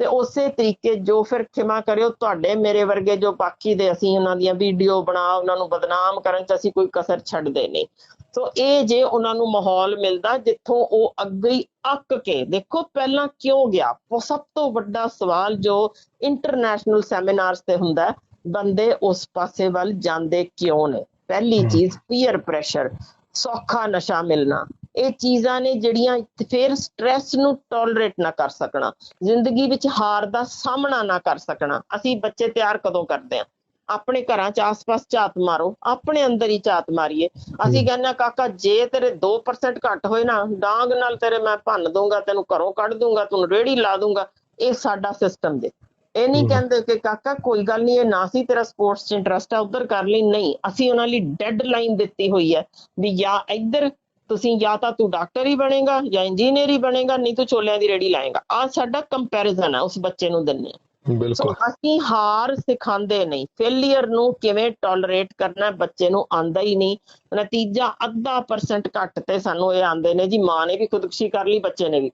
ਤੇ ਉਸੇ ਤਰੀਕੇ ਜੋ ਫਿਰ ਖਿਮਾ ਕਰਿਓ ਤੁਹਾਡੇ ਮੇਰੇ ਵਰਗੇ ਜੋ ਬਾਕੀ ਦੇ ਅਸੀਂ ਉਹਨਾਂ ਦੀਆਂ ਵੀਡੀਓ ਬਣਾ ਉਹਨਾਂ ਨੂੰ ਬਦਨਾਮ ਕਰਨ ਚ ਅਸੀਂ ਕੋਈ ਕਸਰ ਛੱਡਦੇ ਨਹੀਂ। ਸੋ ਇਹ ਜੇ ਉਹਨਾਂ ਨੂੰ ਮਾਹੌਲ ਮਿਲਦਾ ਜਿੱਥੋਂ ਉਹ ਅੱਗੇ ਅੱਕ ਕੇ ਦੇਖੋ ਪਹਿਲਾਂ ਕਿਉਂ ਗਿਆ? ਉਹ ਸਭ ਤੋਂ ਵੱਡਾ ਸਵਾਲ ਜੋ ਇੰਟਰਨੈਸ਼ਨਲ ਸੈਮੀਨਾਰਸ ਤੇ ਹੁੰਦਾ ਬੰਦੇ ਉਸ ਪਾਸੇ ਵੱਲ ਜਾਂਦੇ ਕਿਉਂ ਨੇ? ਪਹਿਲੀ। ਚੀਜ਼ ਪੀਅਰ ਪ੍ਰੈਸ਼ਰ ਸੌਖਾ ਨਸ਼ਾ ਮਿਲਣਾ। ਇਹ ਚੀਜ਼ਾਂ ਨੇ ਜਿਹੜੀਆਂ ਫਿਰ ਸਟ੍ਰੈਸ ਨੂੰ ਟੋਲਰੇਟ ਨਾ ਕਰ ਸਕਣਾ। ਜ਼ਿੰਦਗੀ ਵਿੱਚ ਹਾਰ ਦਾ ਸਾਹਮਣਾ ਨਾ ਕਰ ਸਕਣਾ। ਅਸੀਂ ਬੱਚੇ ਤਿਆਰ ਕਦੋਂ ਕਰਦੇ ਆ ਆਪਣੇ ਘਰਾਂ 'ਚ ਆਸ-ਪਾਸ ਝਾਤ ਮਾਰੋ ਆਪਣੇ ਅੰਦਰ ਹੀ ਝਾਤ ਮਾਰੀਏ। ਅਸੀਂ ਹਾਂ, ਕਾਕਾ ਜੇ ਤੇਰੇ 2% ਘੱਟ ਹੋਏ ਨਾ ਡਾਂਗ ਨਾਲ ਤੇਰੇ ਮੈਂ ਭੰਨ ਦੂੰਗਾ ਤੈਨੂੰ ਘਰੋਂ ਕੱਢ ਦੂੰਗਾ ਤੈਨੂੰ ਰੇੜੀ ਲਾ ਦੂੰਗਾ ਇਹ ਸਾਡਾ ਸਿਸਟਮ ਦੇ ਇਹ ਨਹੀਂ। ਕਹਿੰਦੇ ਕਿ ਕਾਕਾ ਕੋਈ ਗੱਲ ਨਹੀਂ ਇਹ ਨਾ ਸੀ ਤੇਰਾ ਸਪੋਰਟਸ 'ਚ ਇੰਟਰਸਟ ਹੈ ਉਧਰ ਕਰ ਲਈ। ਨਹੀਂ ਅਸੀਂ ਉਹਨਾਂ ਲਈ ਡੈਡ ਲਾਈਨ ਦਿੱਤੀ ਹੋਈ ਹੈ ਵੀ ਜਾਂ ਇੱਧਰ ਤੁਸੀਂ ਜਾਂ ਤਾਂ ਤੂੰ ਡਾਕਟਰ ਹੀ ਬਣੇਗਾ ਜਾਂ ਇੰਜੀਨੀਅਰ ਹੀ ਬਣੇਗਾ ਨਹੀਂ ਤੂੰ ਛੋਲਿਆਂ ਦੀ ਰੇੜੀ ਲਾਏਗਾ। ਆ ਸਾਡਾ ਕੰਪੈਰੀਜ਼ਨ ਹੈ ਉਸ ਬੱਚੇ ਨੂੰ ਦਿੰਨੇ ਸੋ ਬਿਲਕੁਲ। ਅਸੀਂ ਹਾਰ ਸਿਖਾਉਂਦੇ ਨਹੀਂ। ਫੇਲਿਅਰ ਨੂੰ ਕਿਵੇਂ ਟੋਲਰੇਟ ਕਰਨਾ ਬੱਚੇ ਨੂੰ ਆਂਦਾ ਹੀ ਨਹੀਂ। ਨਤੀਜਾ ਅੱਧਾ ਪਰਸੈਂਟ ਘੱਟ ਤੇ ਸਾਨੂੰ ਇਹ ਆਂਦੇ ਨੇ। ਜੀ ਮਾਂ ਨੇ ਵੀ ਖੁਦਕੁਸ਼ੀ ਕਰ ਲਈ, ਬੱਚੇ ਨੇ ਵੀ।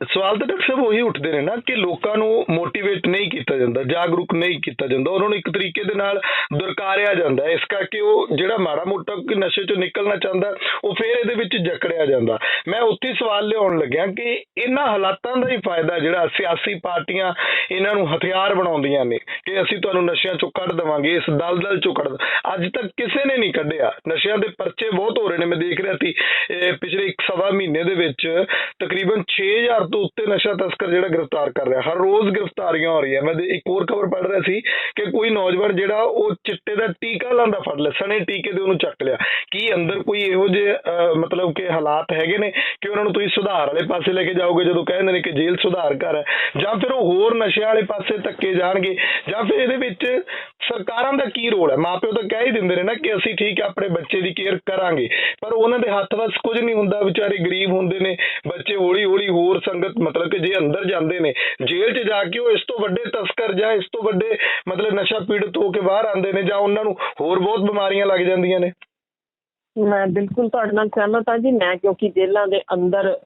ਸਵਾਲ ਤਾਂ ਡਾਕਟਰ ਸਾਹਿਬ ਉਹੀ ਉੱਠਦੇ ਨੇ ਨਾ ਕਿ ਲੋਕਾਂ ਨੂੰ ਮੋਟੀਵੇਟ ਨਹੀਂ ਕੀਤਾ ਜਾਂਦਾ, ਜਾਗਰੂਕ ਨਹੀਂ ਕੀਤਾ ਜਾਂਦਾ। ਉਹਨਾਂ ਨੂੰ ਇੱਕ ਤਰੀਕੇ ਦੇ ਨਾਲ ਦੁਰਕਾਰਿਆ ਜਾਂਦਾ ਇਸ ਕਰਕੇ ਉਹ ਜਿਹੜਾ ਮਾੜਾ ਮੋਟਾ ਨਸ਼ੇ ਚੋਂ ਨਿਕਲਣਾ ਚਾਹੁੰਦਾ, ਉਹ ਫੇਰ ਇਹਦੇ ਵਿੱਚ ਜਕੜਿਆ ਜਾਂਦਾ। ਮੈਂ ਉੱਥੇ ਸਵਾਲ ਲਿਆਉਣ ਲੱਗਿਆ ਕਿ ਇਹਨਾਂ ਹਾਲਾਤਾਂ ਦਾ ਹੀ ਫਾਇਦਾ ਜਿਹੜਾ ਸਿਆਸੀ ਪਾਰਟੀਆਂ ਇਹਨਾਂ ਨੂੰ ਹਥਿਆਰ ਬਣਾਉਂਦੀਆਂ ਨੇ ਕਿ ਅਸੀਂ ਤੁਹਾਨੂੰ ਨਸ਼ਿਆਂ ਚੋਂ ਕੱਢ ਦੇਵਾਂਗੇ, ਇਸ ਦਲਦਲ ਚੋਂ ਕੱਢ ਅੱਜ ਤੱਕ ਕਿਸੇ ਨੇ ਨਹੀਂ ਕੱਢਿਆ। ਨਸ਼ਿਆਂ ਦੇ ਪਰਚੇ ਬਹੁਤ ਹੋ ਰਹੇ ਨੇ। ਮੈਂ ਦੇਖ ਰਿਹਾ ਸੀ, ਇਹ ਪਿਛਲੇ ਇੱਕ ਸਵਾ ਮਹੀਨੇ ਦੇ ਵਿੱਚ ਤਕਰੀਬਨ 6000 ਤੋਂ ਉੱਤੇ ਨਸ਼ਾ ਤਸਕਰ ਜਿਹੜਾ ਗ੍ਰਿਫਤਾਰ ਕਰ ਰਿਹਾ। ਹਰ ਰੋਜ਼ ਗ੍ਰਿਫਤਾਰੀਆਂ ਹੋ ਰਹੀਆਂ। ਮੈਂ ਇੱਕ ਹੋਰ ਖਬਰ ਪੜ੍ਹ ਰਿਹਾ ਸੀ ਕਿ ਕੋਈ ਨੌਜਵਾਨ ਜਿਹੜਾ ਉਹ ਚਿੱਟੇ ਦਾ ਟੀਕਾ ਲਾਉਂਦਾ ਫੜ ਲਿਆ, ਸਣੇ ਟੀਕੇ ਦੇ ਉਹਨੂੰ ਚੱਕ ਲਿਆ। ਕੀ ਅੰਦਰ ਕੋਈ ਇਹੋ ਜਿਹੇ ਮਤਲਬ ਕਿ ਹਾਲਾਤ ਹੈਗੇ ਨੇ ਕਿ ਉਹਨਾਂ ਨੂੰ ਤੁਸੀਂ ਸੁਧਾਰ ਵਾਲੇ ਪਾਸੇ ਲੈ ਕੇ ਜਾਓਗੇ ਜਦੋਂ ਕਹਿੰਦੇ ਨੇ ਕਿ ਜੇਲ੍ਹ ਸੁਧਾਰ ਘਰ ਹੈ ਜਾਂ ਫਿਰ ਉਹ ਹੋਰ ਨਸ਼ਿਆਂ ਵਾਲੇ ਪਾਸੇ ਧੱਕੇ ਜਾਣਗੇ? ਜਾਂ ਫਿਰ ਇਹਦੇ ਵਿੱਚ ਸਰਕਾਰਾਂ ਦਾ ਕੀ ਰੋਲ ਹੈ? ਮਾਪਿਓ ਤਾਂ ਕਹਿ ਹੀ ਦਿੰਦੇ ਨੇ ਨਾ ਕਿ ਅਸੀਂ ਠੀਕ ਹੈ ਆਪਣੇ ਬੱਚੇ ਦੀ ਕੇਅਰ ਕਰਾਂਗੇ। ਪਰ ਉਹਨਾਂ ਦੇ ਹੱਥ ਵੱਸ ਕੁਝ ਨਹੀਂ ਹੁੰਦਾ। ਵਿਚਾਰੇ ਗਰੀਬ ਹੁੰਦੇ ਨੇ, ਬੱਚੇ ਹੌਲੀ ਹੌਲੀ ਹੋਰ ਸੰਗਤ ਮਤਲਬ ਕਿ ਜੇ ਅੰਦਰ ਜਾਂਦੇ ਨੇ ਜੇਲ੍ਹ 'ਚ ਜਾ ਕੇ ਉਹ ਇਸ ਤੋਂ ਵੱਡੇ ਤਸਕਰ ਜਾਂ ਇਸ ਤੋਂ ਵੱਡੇ ਮਤਲਬ ਨਸ਼ਾ ਪੀੜਤ ਹੋ ਕੇ ਬਾਹਰ ਆਉਂਦੇ ਨੇ ਜਾਂ ਉਹਨਾਂ ਨੂੰ ਹੋਰ ਬਹੁਤ ਬਿਮਾਰੀਆਂ ਲੱਗ ਜਾਂਦੀਆਂ ਨੇ। ਮੈਂ ਬਿਲਕੁਲ ਤੁਹਾਡੇ ਨਾਲ ਸਹਿਮਤ ਹਾਂ ਜੀ। ਮੈਂ ਕਿਉਂਕਿ ਜੇਲ੍ਹਾਂ ਦੇ ਅੰਦਰ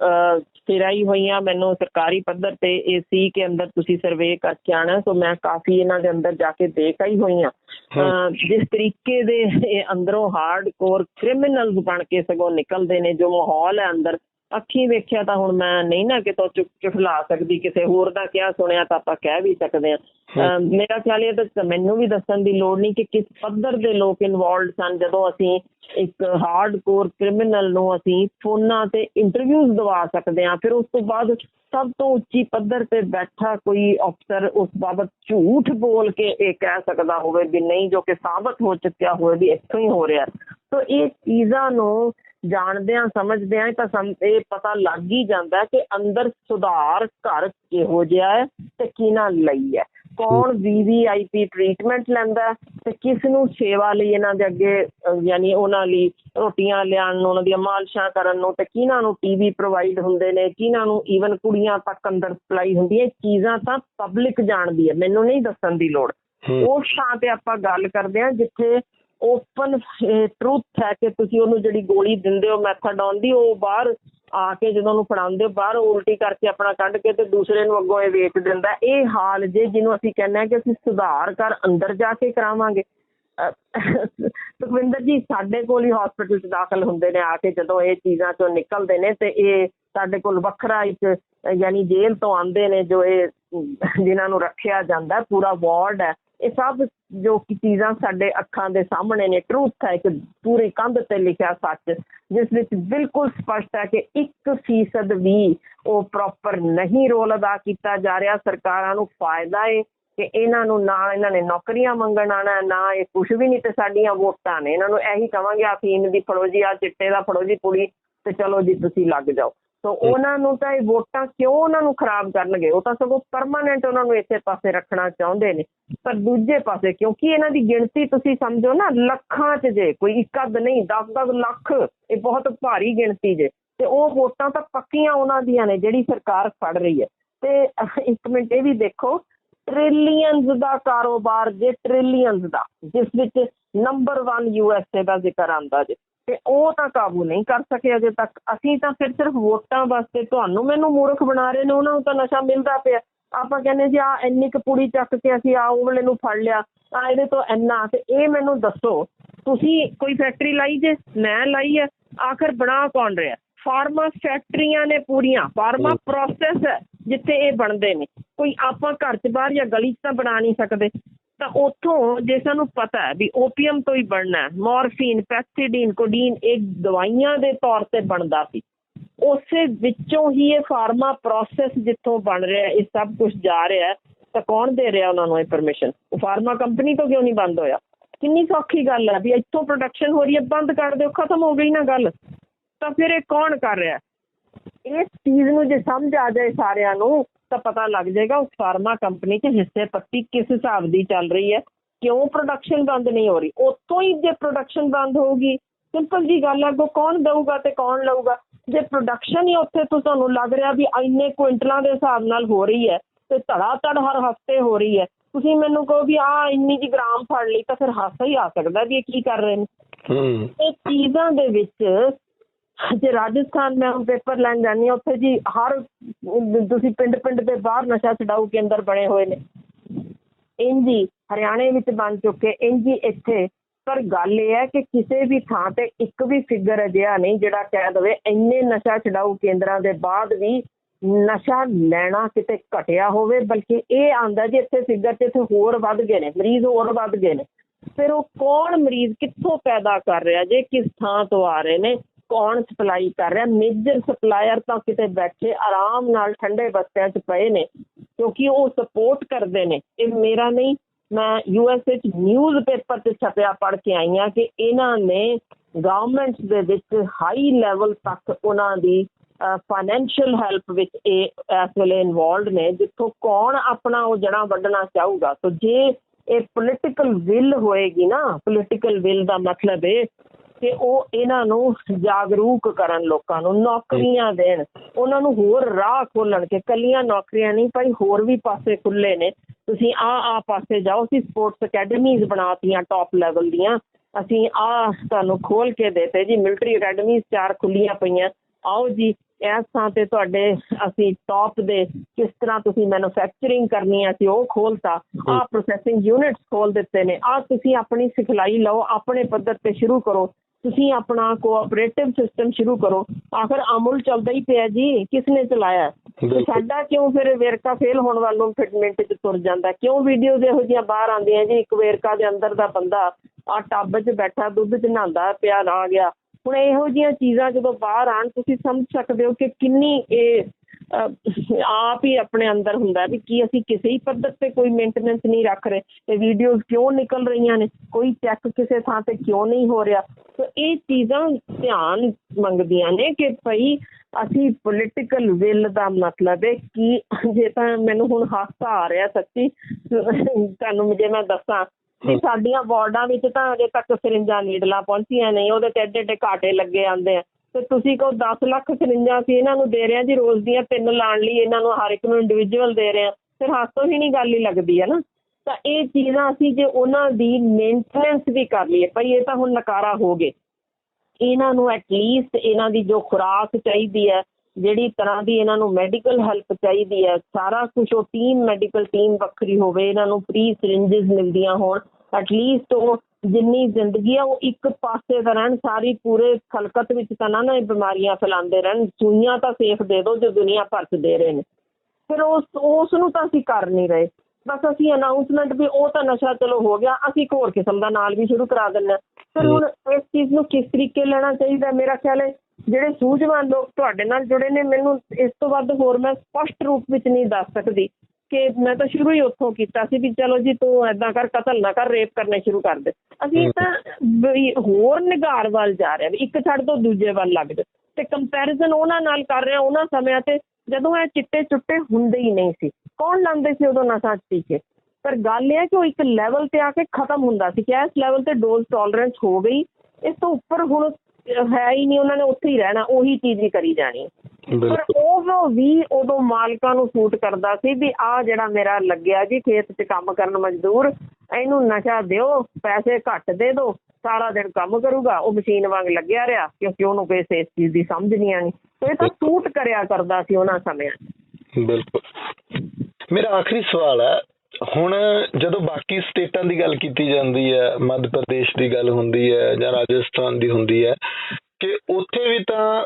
ਫਿਰਾਈ ਹੋਈਆਂ ਮੈਨੂੰ ਸਰਕਾਰੀ ਪੱਧਰ ਤੇ ਇਹ ਸੀ ਕਿ ਅੰਦਰ ਤੁਸੀਂ ਸਰਵੇ ਕਰਕੇ ਆਣਾ ਸੋ ਮੈਂ ਕਾਫੀ ਇਹਨਾਂ ਦੇ ਅੰਦਰ ਜਾ ਕੇ ਦੇਖ ਆਈ ਹੋਈ ਹਾਂ। ਅਹ, ਜਿਸ ਤਰੀਕੇ ਦੇ ਇਹ ਅੰਦਰੋਂ ਹਾਰਡ ਕੋਰ ਕ੍ਰਿਮੀਨਲਸ ਬਣ ਕੇ ਸਗੋਂ ਨਿਕਲਦੇ ਨੇ ਜੋ ਮਾਹੌਲ ਹੈ ਅੰਦਰ ਅੱਖੀਂ ਵੇਖਿਆ ਤਾਂ ਹੁਣ ਮੈਂ ਨਹੀਂ ਨਾ ਕਿਤੋਂ ਚੁੱਕ ਚੁਠਲਾ ਸਕਦੀ ਕਿਸੇ ਹੋਰ ਦਾ ਕਿਹਾ ਸੁਣਿਆ ਤਾਂ ਆਪਾਂ ਕਹਿ ਵੀ ਸਕਦੇ ਹਾਂ। ਮੇਰਾ ਖਿਆਲ ਇਹ ਤਾਂ ਮੈਨੂੰ ਵੀ ਦੱਸਣ ਦੀ ਲੋੜ ਨਹੀਂ ਕਿ ਕਿਸ ਪੱਧਰ ਦੇ ਲੋਕ ਇਨਵੋਲਡ ਸਨ ਜਦੋਂ ਅਸੀਂ ਇੱਕ ਹਾਰਡਕੋਰ ਕ੍ਰਿਮੀਨਲ ਨੂੰ ਅਸੀਂ ਫੋਨਾਂ ਤੇ ਇੰਟਰਵਿਊਜ਼ ਦਵਾ ਸਕਦੇ ਹਾਂ। ਫਿਰ ਉਸ ਤੋਂ ਬਾਅਦ ਸਭ ਤੋਂ ਉੱਚੀ ਪੱਧਰ ਤੇ ਬੈਠਾ ਕੋਈ ਅਫਸਰ ਉਸ ਬਾਬਤ ਝੂਠ ਬੋਲ ਕੇ ਇਹ ਕਹਿ ਸਕਦਾ ਹੋਵੇ ਵੀ ਨਹੀਂ ਜੋ ਕਿ ਸਾਬਤ ਹੋ ਚੁੱਕਿਆ ਹੋਵੇ ਵੀ ਇੱਥੋਂ ਹੀ ਹੋ ਰਿਹਾ। ਸੋ ਇਹ ਚੀਜ਼ਾਂ ਨੂੰ ਜਾਣਦਿਆਂ ਸਮਝਦਿਆਂ ਤਾਂ ਸਮ- ਇਹ ਪਤਾ ਲੱਗ ਹੀ ਜਾਂਦਾ ਕਿ ਅੰਦਰ ਸੁਧਾਰ ਘਰ ਕਿਹੋ ਜਿਹਾ ਹੈ ਤੇ ਕਿਹਨਾਂ ਲਈ ਹੈ। ਕੌਣ ਵੀਵੀਆਈਪੀ ਟ੍ਰੀਟਮੈਂਟ ਲੈਂਦਾ ਹੈ ਤੇ ਕਿਸ ਨੂੰ ਸੇਵਾ ਲਈ ਇਹਨਾਂ ਦੇ ਅੱਗੇ ਯਾਨੀ ਉਹਨਾਂ ਲਈ ਰੋਟੀਆਂ ਲਿਆਉਣ ਨੂੰ ਉਹਨਾਂ ਦੀਆਂ ਮਾਲਸ਼ਾਂ ਕਰਨ ਨੂੰ ਤੇ ਕਿਹਨਾਂ ਨੂੰ ਟੀਵੀ ਪ੍ਰੋਵਾਈਡ ਹੁੰਦੇ ਨੇ ਕਿਹਨਾਂ ਨੂੰ ਈਵਨ ਕੁੜੀਆਂ ਤੱਕ ਅੰਦਰ ਸਪਲਾਈ ਹੁੰਦੀ ਹੈ ਚੀਜ਼ਾਂ ਤਾਂ ਪਬਲਿਕ ਜਾਣਦੀ ਹੈ ਮੈਨੂੰ ਨਹੀਂ ਦੱਸਣ ਦੀ ਲੋੜ। ਹੂੰ। ਉਸ ਥਾਂ ਤੇ ਆਪਾਂ ਗੱਲ ਕਰਦੇ ਹਾਂ ਜਿੱਥੇ ਓਪਨ ਟਰੂਥ eh, ਹੈ ਕਿ ਤੁਸੀਂ ਉਹਨੂੰ ਜਿਹੜੀ ਗੋਲੀ ਦਿੰਦੇ ਹੋ ਮੈਥਾਡੋਨ ਦੀ ਉਹ ਬਾਹਰ ਆ ਕੇ ਜਦੋਂ ਉਹਨੂੰ ਫੜਾਉਂਦੇ ਬਾਹਰ ਉਲਟੀ ਕਰਕੇ ਆਪਣਾ ਕੱਢ ਕੇ ਤੇ ਦੂਸਰੇ ਨੂੰ ਅੱਗੋਂ ਇਹ ਵੇਚ ਦਿੰਦਾ ਇਹ ਹਾਲ ਜੇ ਜਿਹਨੂੰ ਅਸੀਂ ਕਹਿੰਦੇ ਹਾਂ ਕਿ ਅਸੀਂ ਸੁਧਾਰ ਕਰ ਅੰਦਰ ਜਾ ਕੇ ਕਰਾਵਾਂਗੇ। ਸੁਖਵਿੰਦਰ ਜੀ ਸਾਡੇ ਕੋਲ ਹੀ ਹਸਪੀਟਲ 'ਚ ਦਾਖਲ ਹੁੰਦੇ ਨੇ ਆ ਕੇ ਜਦੋਂ ਇਹ ਚੀਜ਼ਾਂ ਚੋਂ ਨਿਕਲਦੇ ਨੇ ਤੇ ਇਹ ਸਾਡੇ ਕੋਲ ਵੱਖਰਾ ਇੱਕ ਯਾਨੀ ਜੇਲ੍ਹ ਤੋਂ ਆਉਂਦੇ ਨੇ ਜੋ ਇਹ ਅਮ, ਜਿਨ੍ਹਾਂ ਨੂੰ ਰੱਖਿਆ ਜਾਂਦਾ ਪੂਰਾ ਵਾਰਡ ਹੈ। ਇਹ ਸਭ ਜੋ ਕਿ ਚੀਜ਼ਾਂ ਸਾਡੇ ਅੱਖਾਂ ਦੇ ਸਾਹਮਣੇ ਨੇ ਟਰੂਥ ਹੈ ਕਿ ਪੂਰੀ ਕੰਧ ਤੇ ਲਿਖਿਆ ਸੱਚ, ਜਿਸ ਵਿੱਚ ਬਿਲਕੁਲ ਸਪਸ਼ਟ ਹੈ ਕਿ 1% ਵੀ ਉਹ ਪ੍ਰੋਪਰ ਨਹੀਂ ਰੋਲ ਅਦਾ ਕੀਤਾ ਜਾ ਰਿਹਾ। ਸਰਕਾਰਾਂ ਨੂੰ ਫਾਇਦਾ ਹੈ ਕਿ ਇਹਨਾਂ ਨੂੰ ਨਾ ਇਹਨਾਂ ਨੇ ਨੌਕਰੀਆਂ ਮੰਗਣ ਆਣਾ ਨਾ ਇਹ ਕੁਝ ਵੀ ਨਹੀਂ ਤੇ ਸਾਡੀਆਂ ਵੋਟਾਂ ਨੇ। ਇਹਨਾਂ ਨੂੰ ਇਹੀ ਕਹਾਂਗੇ ਆ ਫੀਮ ਦੀ ਫੜੋ ਜੀ ਆ ਚਿੱਟੇ ਦਾ ਫੜੋ ਜੀ ਪੁੜੀ ਤੇ ਚਲੋ ਜੀ, ਤੁਸੀਂ ਲੱਗ ਜਾਓ। ਸੋ ਉਹਨਾਂ ਨੂੰ ਤਾਂ ਇਹ ਵੋਟਾਂ ਕਿਉਂ ਉਹਨਾਂ ਨੂੰ ਖਰਾਬ ਕਰਨਗੇ? ਉਹ ਤਾਂ ਸਗੋਂ ਪਰਮਾਨੈਂਟ ਉਹਨਾਂ ਨੂੰ ਇਸੇ ਪਾਸੇ ਰੱਖਣਾ ਚਾਹੁੰਦੇ ਨੇ। ਪਰ ਦੂਜੇ ਪਾਸੇ ਕਿਉਂਕਿ ਇਹਨਾਂ ਦੀ ਗਿਣਤੀ ਤੁਸੀਂ ਸਮਝੋ ਨਾ ਲੱਖਾਂ 'ਚ ਜੇ ਕੋਈ ਇੱਕ ਅੱਧ ਨਹੀਂ 10-10 ਲੱਖ ਇਹ ਬਹੁਤ ਭਾਰੀ ਗਿਣਤੀ ਜੇ। ਤੇ ਉਹ ਵੋਟਾਂ ਤਾਂ ਪੱਕੀਆਂ ਉਹਨਾਂ ਦੀਆਂ ਨੇ ਜਿਹੜੀ ਸਰਕਾਰ ਫੜ ਰਹੀ ਹੈ। ਤੇ ਇੱਕ ਮਿੰਟ ਇਹ ਵੀ ਦੇਖੋ ਟ੍ਰਿਲੀਅਨਸ ਦਾ ਕਾਰੋਬਾਰ ਜੇ ਟ੍ਰਿਲੀਅਨਸ ਦਾ ਜਿਸ ਵਿੱਚ ਨੰਬਰ 1 ਯੂਐਸਏ ਦਾ ਜ਼ਿਕਰ ਆਂਦਾ ਜੇ। ਤੇ ਉਹ ਤਾਂ ਕਾਬੂ ਨਹੀਂ ਕਰ ਸਕੇ ਅਜੇ ਤੱਕ। ਅਸੀਂ ਤਾਂ ਫਿਰ ਸਿਰਫ ਵੋਟਾਂ ਵਾਸਤੇ ਤੁਹਾਨੂੰ ਮੈਨੂੰ ਮੂਰਖ ਬਣਾ ਰਹੇ ਨੇ ਉਹਨਾਂ ਨੂੰ ਤਾਂ ਨਸ਼ਾ ਮਿਲਦਾ ਪਿਆ। ਆਪਾਂ ਕਹਿੰਦੇ ਜੀ ਆ ਇੰਨੀ ਕੁ ਪੁੜੀ ਚੱਕ ਕੇ ਅਸੀਂ ਆ ਉਹ ਵਾਲੇ ਨੂੰ ਫੜ ਲਿਆ ਆ ਇਹਦੇ ਤੋਂ ਇੰਨਾ। ਤੇ ਇਹ ਮੈਨੂੰ ਦੱਸੋ ਤੁਸੀਂ ਕੋਈ ਫੈਕਟਰੀ ਲਾਈ ਜੇ? ਮੈਂ ਲਾਈ ਹੈ ਆਖਰ ਬਣਾ ਕੌਣ ਰਿਹਾ? ਫਾਰਮਾ ਫੈਕਟਰੀਆਂ ਨੇ ਪੂਰੀਆਂ ਫਾਰਮਾ ਪ੍ਰੋਸੈਸ ਹੈ ਜਿੱਥੇ ਇਹ ਬਣਦੇ ਨੇ। ਕੋਈ ਆਪਾਂ ਘਰ 'ਚ ਬਾਹਰ ਜਾਂ ਗਲੀ 'ਚ ਤਾਂ ਬਣਾ ਨਹੀਂ ਸਕਦੇ। ਤਾਂ ਉੱਥੋਂ ਜੇ ਸਾਨੂੰ ਪਤਾ ਹੈ ਵੀ ਓਪੀਅਮ ਤੋਂ ਹੀ ਬਣਨਾ ਹੈ, ਮੋਰਫੀਨ, ਪੈਸਟੀਡੀਨ, ਕੋਡੀਨ, ਇਹ ਦਵਾਈਆਂ ਦੇ ਤੌਰ ਤੇ ਬਣਦਾ ਸੀ। ਉਸੇ ਵਿੱਚੋਂ ਹੀ ਇਹ ਫਾਰਮਾ ਪ੍ਰੋਸੈਸ ਜਿੱਥੋਂ ਬਣ ਰਿਹਾ ਇਹ ਸਭ ਕੁਝ ਜਾ ਰਿਹਾ ਤਾਂ ਕੌਣ ਦੇ ਰਿਹਾ ਉਹਨਾਂ ਨੂੰ ਇਹ ਪਰਮਿਸ਼ਨ ਉਹ ਫਾਰਮਾ ਕੰਪਨੀ ਤੋਂ ਕਿਉਂ ਨਹੀਂ ਬੰਦ ਹੋਇਆ? ਕਿੰਨੀ ਸੌਖੀ ਗੱਲ ਹੈ ਵੀ ਇੱਥੋਂ ਪ੍ਰੋਡਕਸ਼ਨ ਹੋ ਰਹੀ ਹੈ, ਬੰਦ ਕਰ ਦਿਓ, ਖਤਮ ਹੋ ਗਈ ਨਾ ਗੱਲ। ਤਾਂ ਫਿਰ ਇਹ ਕੌਣ ਕਰ ਰਿਹਾ ਇਸ ਚੀਜ਼ ਨੂੰ ਜੇ ਸਮਝ ਆ ਜਾਏ ਸਾਰਿਆਂ ਨੂੰ ਤਾਂ ਪਤਾ ਲੱਗ ਜਾਏਗਾ ਉਸ ਫਾਰਮਾ ਕੰਪਨੀ 'ਚ ਹਿੱਸੇ ਪੱਤੀ ਕਿਸ ਹਿਸਾਬ ਦੀ ਚੱਲ ਰਹੀ ਹੈ ਕਿਉਂ ਪ੍ਰੋਡਕਸ਼ਨ ਬੰਦ ਨਹੀਂ ਹੋ ਰਹੀ ਉੱਥੋਂ ਹੀ ਜੇ ਪ੍ਰੋਡਕਸ਼ਨ ਬੰਦ ਹੋਊਗੀ ਸਿੰਪਲ ਜੀ ਗੱਲ ਹੈ ਅੱਗੋਂ ਕੌਣ ਦਊਗਾ ਤੇ ਕੌਣ ਲਊਗਾ ਜੇ ਪ੍ਰੋਡਕਸ਼ਨ ਹੀ ਉੱਥੇ ਤੋਂ ਤੁਹਾਨੂੰ ਲੱਗ ਰਿਹਾ ਵੀ ਇੰਨੇ ਕੁਇੰਟਲਾਂ ਦੇ ਹਿਸਾਬ ਨਾਲ ਹੋ ਰਹੀ ਹੈ ਤੇ ਧੜਾ ਧੜ ਹਰ ਹਫ਼ਤੇ ਹੋ ਰਹੀ ਹੈ ਤੁਸੀਂ ਮੈਨੂੰ ਕਹੋ ਵੀ ਆ ਇੰਨੀ ਜੀ ਗ੍ਰਾਮ ਫੜ ਲਈ ਤਾਂ ਫਿਰ ਹਾਸਾ ਹੀ ਆ ਸਕਦਾ ਵੀ ਇਹ ਕੀ ਕਰ ਰਹੇ ਨੇ। ਹੂੰ। ਇਹ ਚੀਜ਼ਾਂ ਦੇ ਵਿੱਚ ਜੇ ਰਾਜਸਥਾਨ ਮੈਂ ਹੁਣ ਪੇਪਰ ਲੈਣ ਜਾਂਦੀ ਹਾਂ, ਉੱਥੇ ਜੀ ਹਰ, ਤੁਸੀਂ ਪਿੰਡ ਪਿੰਡ ਦੇ ਬਾਹਰ ਨਸ਼ਾ ਛਡਾਊ ਕੇਂਦਰ ਬਣੇ ਹੋਏ ਨੇ। ਇੰਜੀ ਹਰਿਆਣੇ ਵਿੱਚ ਬਣ ਚੁੱਕੇ ਇੰਜੀ ਇੱਥੇ। ਪਰ ਗੱਲ ਇਹ ਹੈ ਕਿ ਕਿਸੇ ਵੀ ਥਾਂ ਤੇ ਇੱਕ ਵੀ ਫਿਗਰ ਅਜਿਹਾ ਨਹੀਂ ਜਿਹੜਾ ਕਹਿ ਦਵੇ, ਇੰਨੇ ਨਸ਼ਾ ਛਡਾਊ ਕੇਂਦਰਾਂ ਦੇ ਬਾਅਦ ਵੀ ਨਸ਼ਾ ਲੈਣਾ ਕਿਤੇ ਘਟਿਆ ਹੋਵੇ, ਬਲਕਿ ਇਹ ਆਂਦਾ ਜੇ ਇੱਥੇ ਫਿਗਰ ਤੇ ਇੱਥੇ ਹੋਰ ਵੱਧ ਗਏ ਨੇ, ਮਰੀਜ਼ ਹੋਰ ਵੱਧ ਗਏ ਨੇ। ਫਿਰ ਉਹ ਕੌਣ ਮਰੀਜ਼ ਕਿੱਥੋਂ ਪੈਦਾ ਕਰ ਰਿਹਾ ਜੇ ਕਿਸ ਥਾਂ ਤੋਂ ਆ ਰਹੇ ਨੇ? ਕੌਣ ਸਪਲਾਈ ਕਰ ਰਿਹਾ? ਮੇਜਰ ਸਪਲਾਇਰ ਤਾਂ ਕਿਤੇ ਬੈਠੇ ਆਰਾਮ ਨਾਲ ਠੰਡੇ ਬਸਤਿਆਂ 'ਚ ਪਏ ਨੇ, ਕਿਉਂਕਿ ਉਹ ਸਪੋਰਟ ਕਰਦੇ ਨੇ। ਇਹ ਮੇਰਾ ਨਹੀਂ, ਮੈਂ ਯੂਐਸਏ 'ਚ ਨਿਊਜ਼ ਪੇਪਰ 'ਚ ਛਪਿਆ ਪੜ੍ਹ ਕੇ ਆਈ ਹਾਂ ਕਿ ਇਹਨਾਂ ਨੇ ਗਵਰਨਮੈਂਟ ਦੇ ਵਿੱਚ ਹਾਈ ਲੈਵਲ ਤੱਕ ਉਹਨਾਂ ਦੀ ਫਾਈਨੈਂਸ਼ੀਅਲ ਹੈਲਪ ਵਿੱਚ ਇਹ, ਇਸ ਵੇਲੇ ਇਨਵੋਲਡ ਨੇ। ਜਿੱਥੋਂ ਕੌਣ ਆਪਣਾ ਉਹ ਜਣਾ ਵੱਢਣਾ ਚਾਹੂਗਾ? ਸੋ ਜੇ ਇਹ ਪੋਲੀਟੀਕਲ ਵਿਲ ਹੋਏਗੀ ਨਾ ਪੋਲੀਟੀਕਲ ਵਿਲ ਦਾ ਮਤਲਬ ਇਹ ਕਿ ਉਹ ਇਹਨਾਂ ਨੂੰ ਜਾਗਰੂਕ ਕਰਨ ਲੋਕਾਂ ਨੂੰ ਨੌਕਰੀਆਂ ਦੇਣ। ਉਹਨਾਂ ਨੂੰ ਹੋਰ ਰਾਹ ਖੋਲਣ ਕਿ ਕੱਲੀਆਂ ਨੌਕਰੀਆਂ ਨਹੀਂ ਭਾਈ ਹੋਰ ਵੀ ਪਾਸੇ ਖੁੱਲੇ ਨੇ। ਤੁਸੀਂ ਆ ਆ ਪਾਸੇ ਜਾਓ ਅਸੀਂ ਸਪੋਰਟਸ ਅਕੈਡਮੀਜ਼ ਬਣਾਤੀਆਂ ਟੌਪ ਲੈਵਲ ਦੀਆਂ। ਅਸੀਂ ਆ ਤੁਹਾਨੂੰ ਖੋਲ ਕੇ ਦੇਤੇ ਜੀ ਮਿਲਟਰੀ ਅਕੈਡਮੀਜ਼ ਚਾਰ ਖੁੱਲੀਆਂ ਪਈਆਂ। ਆਓ ਜੀ ਇਸ ਥਾਂ ਤੇ ਤੁਹਾਡੇ ਅਸੀਂ ਟੌਪ ਦੇ ਕਿਸ ਤਰ੍ਹਾਂ ਤੁਸੀਂ ਮੈਨੂਫੈਕਚਰਿੰਗ ਕਰਨੀ ਹੈ ਅਸੀਂ ਉਹ ਖੋਲਤਾ ਆ ਪ੍ਰੋਸੈਸਿੰਗ ਯੂਨਿਟਸ ਖੋਲ ਦਿੱਤੇ ਨੇ। ਆ ਤੁਸੀਂ ਆਪਣੀ ਸਿਖਲਾਈ ਲਓ ਆਪਣੇ ਪੱਧਰ ਤੇ ਸ਼ੁਰੂ ਕਰੋ। ਤੁਸੀਂ ਆਪਣਾ ਕੋਆਪਰੇਟਿਵ ਸਿਸਟਮ ਸ਼ੁਰੂ ਕਰੋ। ਆਖਰ ਅਮੁਲ ਚੱਲਦਾ ਹੀ ਪਿਆ ਜੀ ਕਿਸ ਨੇ ਚਲਾਇਆ। ਸਾਡਾ ਕਿਉਂ ਫਿਰ ਵੇਰਕਾ ਫੇਲ ਹੋਣ ਵੱਲ ਨੂੰ ਫਿਟਮੈਂਟ 'ਚ ਤੁਰ ਜਾਂਦਾ? ਕਿਉਂ ਵੀਡੀਓਜ਼ ਇਹੋ ਜਿਹੀਆਂ ਬਾਹਰ ਆਉਂਦੀਆਂ ਜੀ? ਇੱਕ ਵੇਰਕਾ ਦੇ ਅੰਦਰ ਦਾ ਬੰਦਾ ਆ ਟੱਬ 'ਚ ਬੈਠਾ ਦੁੱਧ 'ਚ ਨਹਾਉਂਦਾ ਪਿਆ ਆ ਗਿਆ। ਹੁਣ ਇਹੋ ਜਿਹੀਆਂ ਚੀਜ਼ਾਂ ਜਦੋਂ ਬਾਹਰ ਆਣ ਤੁਸੀਂ ਸਮਝ ਸਕਦੇ ਹੋ ਕਿ ਕਿੰਨੀ ਇਹ ਆਪ ਹੀ ਆਪਣੇ ਅੰਦਰ ਹੁੰਦਾ ਵੀ ਕੀ ਅਸੀਂ ਕਿਸੇ ਹੀ ਪੱਧਰ ਤੇ ਕੋਈ ਮੇਨਟੇਨੈਂਸ ਨਹੀਂ ਰੱਖ ਰਹੇ, ਇਹ ਵੀਡੀਓਜ਼ ਕਿਉਂ ਨਿਕਲ ਰਹੀਆਂ ਨੇ, ਕੋਈ ਚੈੱਕ ਕਿਸੇ ਥਾਂ ਤੇ ਕਿਉਂ ਨਹੀਂ ਹੋ ਰਿਹਾ। ਸੋ ਇਹ ਚੀਜ਼ਾਂ ਧਿਆਨ ਮੰਗਦੀਆਂ ਨੇ ਕਿ ਭਈ ਅਸੀਂ ਪੋਲੀਟੀਕਲ ਵਿਲ ਦਾ ਮਤਲਬ ਹੈ ਕਿ ਜੇ ਤਾਂ ਮੈਨੂੰ ਹੁਣ ਹਾਸਾ ਆ ਰਿਹਾ ਸੱਚੀ, ਤੁਹਾਨੂੰ ਜੇ ਮੈਂ ਦੱਸਾਂ ਵੀ ਸਾਡੀਆਂ ਵਾਰਡਾਂ ਵਿੱਚ ਤਾਂ ਅਜੇ ਤੱਕ ਸਰਿੰਜਾਂ ਨੀਡਲਾਂ ਪਹੁੰਚੀਆਂ ਨਹੀਂ, ਉਹਦੇ ਤੇ ਐਡੇ ਐਡੇ ਘਾਟੇ ਲੱਗੇ ਆਂਦੇ ਆ। ਤੇ ਤੁਸੀਂ ਕਹੋ 10 ਲੱਖ ਸਰਿੰਜਾਂ ਅਸੀਂ ਇਹਨਾਂ ਨੂੰ ਦੇ ਰਹੇ ਹਾਂ ਜੀ, ਰੋਜ਼ ਦੀਆਂ ਤਿੰਨ ਲਾਣ ਲਈ ਇਹਨਾਂ ਨੂੰ ਹਰ ਇੱਕ ਨੂੰ ਇੰਡੀਵਿਜੂਅਲ ਦੇ ਰਹੇ ਹਾਂ। ਫਿਰ ਹਾਸੋ ਹੀ ਨਹੀਂ ਗੱਲ ਹੀ ਲੱਗਦੀ ਹੈ ਨਾ। ਤਾਂ ਇਹ ਚੀਜ਼ਾਂ ਅਸੀਂ ਜੇ ਉਹਨਾਂ ਦੀ ਮੇਨਟੇਨੈਂਸ ਵੀ ਕਰ ਲਈਏ, ਭਈ ਇਹ ਤਾਂ ਹੁਣ ਨਕਾਰਾ ਹੋ ਗਏ। ਇਹਨਾਂ ਨੂੰ ਐਟਲੀਸਟ ਇਹਨਾਂ ਦੀ ਜੋ ਖੁਰਾਕ ਚਾਹੀਦੀ ਹੈ, ਜਿਹੜੀ ਤਰ੍ਹਾਂ ਦੀ ਇਹਨਾਂ ਨੂੰ ਮੈਡੀਕਲ ਹੈਲਪ ਚਾਹੀਦੀ ਹੈ, ਸਾਰਾ ਕੁਝ ਉਹ ਟੀਮ ਮੈਡੀਕਲ ਟੀਮ ਵੱਖਰੀ ਹੋਵੇ, ਇਹਨਾਂ ਨੂੰ ਫ੍ਰੀ ਸਿਰਿੰਜਸ ਮਿਲਦੀਆਂ ਹੋਣ ਐਟਲੀਸਟ ਉਹ ਜਿੰਨੀ ਜ਼ਿੰਦਗੀ ਆ ਉਹ ਇੱਕ ਪਾਸੇ ਦਾ ਰਹਿਣ ਸਾਰੀ ਪੂਰੇ ਖਲਕਤ ਵਿੱਚ ਤਾਂ ਨਾ ਨਾ ਇਹ ਬਿਮਾਰੀਆਂ ਫੈਲਾਉਂਦੇ ਰਹਿਣ ਸੂਈਆਂ ਤਾਂ ਸੇਫ ਦੇ ਦਿਓ ਜੋ ਦੁਨੀਆ ਭਰ 'ਚ ਦੇ ਰਹੇ ਨੇ। ਫਿਰ ਉਸ ਉਸ ਨੂੰ ਤਾਂ ਅਸੀਂ ਕਰ ਨਹੀਂ ਰਹੇ। ਬਸ ਅਸੀਂ ਅਨਾਉਂਸਮੈਂਟ ਵੀ ਉਹ ਤਾਂ ਨਸ਼ਾ ਚਲੋ ਹੋ ਗਿਆ ਅਸੀਂ ਇੱਕ ਹੋਰ ਕਿਸਮ ਦਾ ਨਾਲ ਵੀ ਸ਼ੁਰੂ ਕਰਾ ਹਾਂ। ਫਿਰ ਹੁਣ ਇਸ ਚੀਜ਼ ਨੂੰ ਕਿਸ ਤਰੀਕੇ ਲੈਣਾ ਚਾਹੀਦਾ? ਮੇਰਾ ਖਿਆਲ ਹੈ ਜਿਹੜੇ ਸੂਝਵਾਨ ਲੋਕ ਤੁਹਾਡੇ ਨਾਲ ਜੁੜੇ ਨੇ ਮੈਨੂੰ ਇਸ ਤੋਂ ਵੱਧ ਹੋਰ ਮੈਂ ਸਪਸ਼ਟ ਰੂਪ ਵਿੱਚ ਨਹੀਂ ਦੱਸ ਸਕਦੀ। ਕਿ ਮੈਂ ਤਾਂ ਸ਼ੁਰੂ ਹੀ ਉੱਥੋਂ ਕੀਤਾ ਸੀ ਵੀ ਚਲੋ ਜੀ ਤੂੰ ਐਦਾਂ ਕਰ, ਕਤਲ ਨਾ ਕਰ ਰੇਪ ਕਰਨੇ ਸ਼ੁਰੂ ਕਰ ਦੇ। ਅਸੀਂ ਤਾਂ ਹੋਰ ਨਿਗਾਰ ਵੱਲ ਜਾ ਰਹੇ ਹਾਂ ਇੱਕ ਛੱਡ ਤੋਂ ਦੂਜੇ ਵੱਲ ਲੱਗ ਜਾ ਤੇ ਕੰਪੈਰੀਜ਼ਨ ਉਹਨਾਂ ਨਾਲ ਕਰ ਰਹੇ ਹਾਂ, ਉਹਨਾਂ ਸਮਿਆਂ ਤੇ ਜਦੋਂ ਇਹ ਚਿੱਟੇ ਚੁੱਟੇ ਹੁੰਦੇ ਹੀ ਨਹੀਂ ਸੀ। ਕੌਣ ਲਾਉਂਦੇ ਸੀ ਉਦੋਂ ਨਸ਼ਾ ਟੀਕੇ ਪਰ ਗੱਲ ਇਹ ਹੈ ਕਿ ਉਹ ਇੱਕ ਲੈਵਲ ਤੇ ਆ ਕੇ ਖਤਮ ਹੁੰਦਾ ਸੀ ਕਿ ਇਸ ਲੈਵਲ ਤੇ ਡੋਜ਼ ਟੋਲਰੈਂਸ ਹੋ ਗਈ। ਇਸ ਤੋਂ ਉੱਪਰ ਹੁਣ ਹੈ ਹੀ ਨਹੀਂ, ਉਹਨਾਂ ਨੇ ਉੱਥੇ ਹੀ ਰਹਿਣਾ, ਉਹੀ ਚੀਜ਼ ਹੀ ਕਰੀ ਜਾਣੀ ਪਰ ਬਿਲਕੁਲ। ਉਹ ਵੀ ਉਦੋਂ ਮਾਲਕਾਂ ਨੂੰ ਸੂਟ ਕਰਦਾ ਸੀ ਵੀ ਆ ਜਿਹੜਾ ਮੇਰਾ ਲੱਗਿਆ ਜੀ ਖੇਤ 'ਚ ਕੰਮ ਕਰਨ ਮਜ਼ਦੂਰ ਇਹਨੂੰ ਨਸ਼ਾ ਦਿਓ ਪੈਸੇ ਘੱਟ ਦੇ ਦਿਓ ਸਾਰਾ ਦਿਨ ਕੰਮ ਕਰੂਗਾ ਉਹ ਮਸ਼ੀਨ ਵਾਂਗ ਲੱਗਿਆ ਰਿਹਾ ਕਿਉਂਕਿ ਉਹਨੂੰ ਕਿਸੇ ਇਸ ਚੀਜ਼ ਦੀ ਸਮਝ ਨਹੀਂ ਆਣੀ ਤੇ ਇਹ ਤਾਂ ਸੂਟ ਕਰਿਆ ਕਰਦਾ ਸੀ ਉਹਨਾਂ ਸਮਿਆਂ ਬਿਲਕੁਲ। ਮੇਰਾ ਆਖਰੀ ਸਵਾਲ ਹੈ ਹੁਣ ਜਦੋਂ ਬਾਕੀ ਸਟੇਟਾਂ ਦੀ ਗੱਲ ਕੀਤੀ ਜਾਂਦੀ ਹੈ ਮੱਧ ਪ੍ਰਦੇਸ਼ ਦੀ ਗੱਲ ਹੁੰਦੀ ਹੈ ਜਾਂ ਰਾਜਸਥਾਨ ਦੀ ਹੁੰਦੀ ਹੈ ਕਿ ਉੱਥੇ ਵੀ ਤਾਂ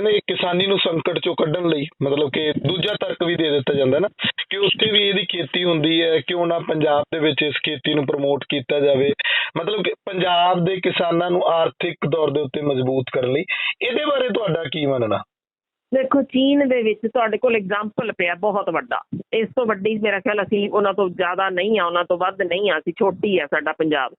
ਕਹਿੰਦੇ ਕਿਸਾਨੀ ਨੂੰ ਸੰਕਟ ਚੋਂ ਕੱਢਣ ਲਈ, ਮਤਲਬ ਕਿ ਦੂਜਾ ਤਰਕ ਵੀ ਦੇ ਦਿੱਤਾ ਜਾਂਦਾ ਨਾ, ਕਿ ਉੱਥੇ ਵੀ ਇਹਦੀ ਖੇਤੀ ਹੁੰਦੀ ਹੈ, ਕਿਉਂ ਨਾ ਪੰਜਾਬ ਦੇ ਵਿੱਚ ਇਸ ਖੇਤੀ ਨੂੰ ਪ੍ਰਮੋਟ ਕੀਤਾ ਜਾਵੇ। ਮਤਲਬ ਕਿ ਪੰਜਾਬ ਦੇ ਕਿਸਾਨਾਂ ਨੂੰ ਆਰਥਿਕ ਤੌਰ ਦੇ ਉੱਤੇ ਮਜ਼ਬੂਤ ਕਰਨ ਲਈ, ਇਹਦੇ ਬਾਰੇ ਤੁਹਾਡਾ ਕੀ ਮੰਨਣਾ? ਦੇਖੋ, ਚੀਨ ਦੇ ਵਿੱਚ ਤੁਹਾਡੇ ਕੋਲ ਐਗਜ਼ਾਮਪਲ ਪਿਆ ਬਹੁਤ ਵੱਡਾ। ਇਸ ਤੋਂ ਵੱਡੀ ਮੇਰਾ ਖਿਆਲ ਅਸੀਂ ਉਹਨਾਂ ਤੋਂ ਜ਼ਿਆਦਾ ਨਹੀਂ ਆ, ਉਹਨਾਂ ਤੋਂ ਵੱਧ ਨਹੀਂ ਆ, ਅਸੀਂ ਛੋਟੀ ਆ ਸਾਡਾ ਪੰਜਾਬ।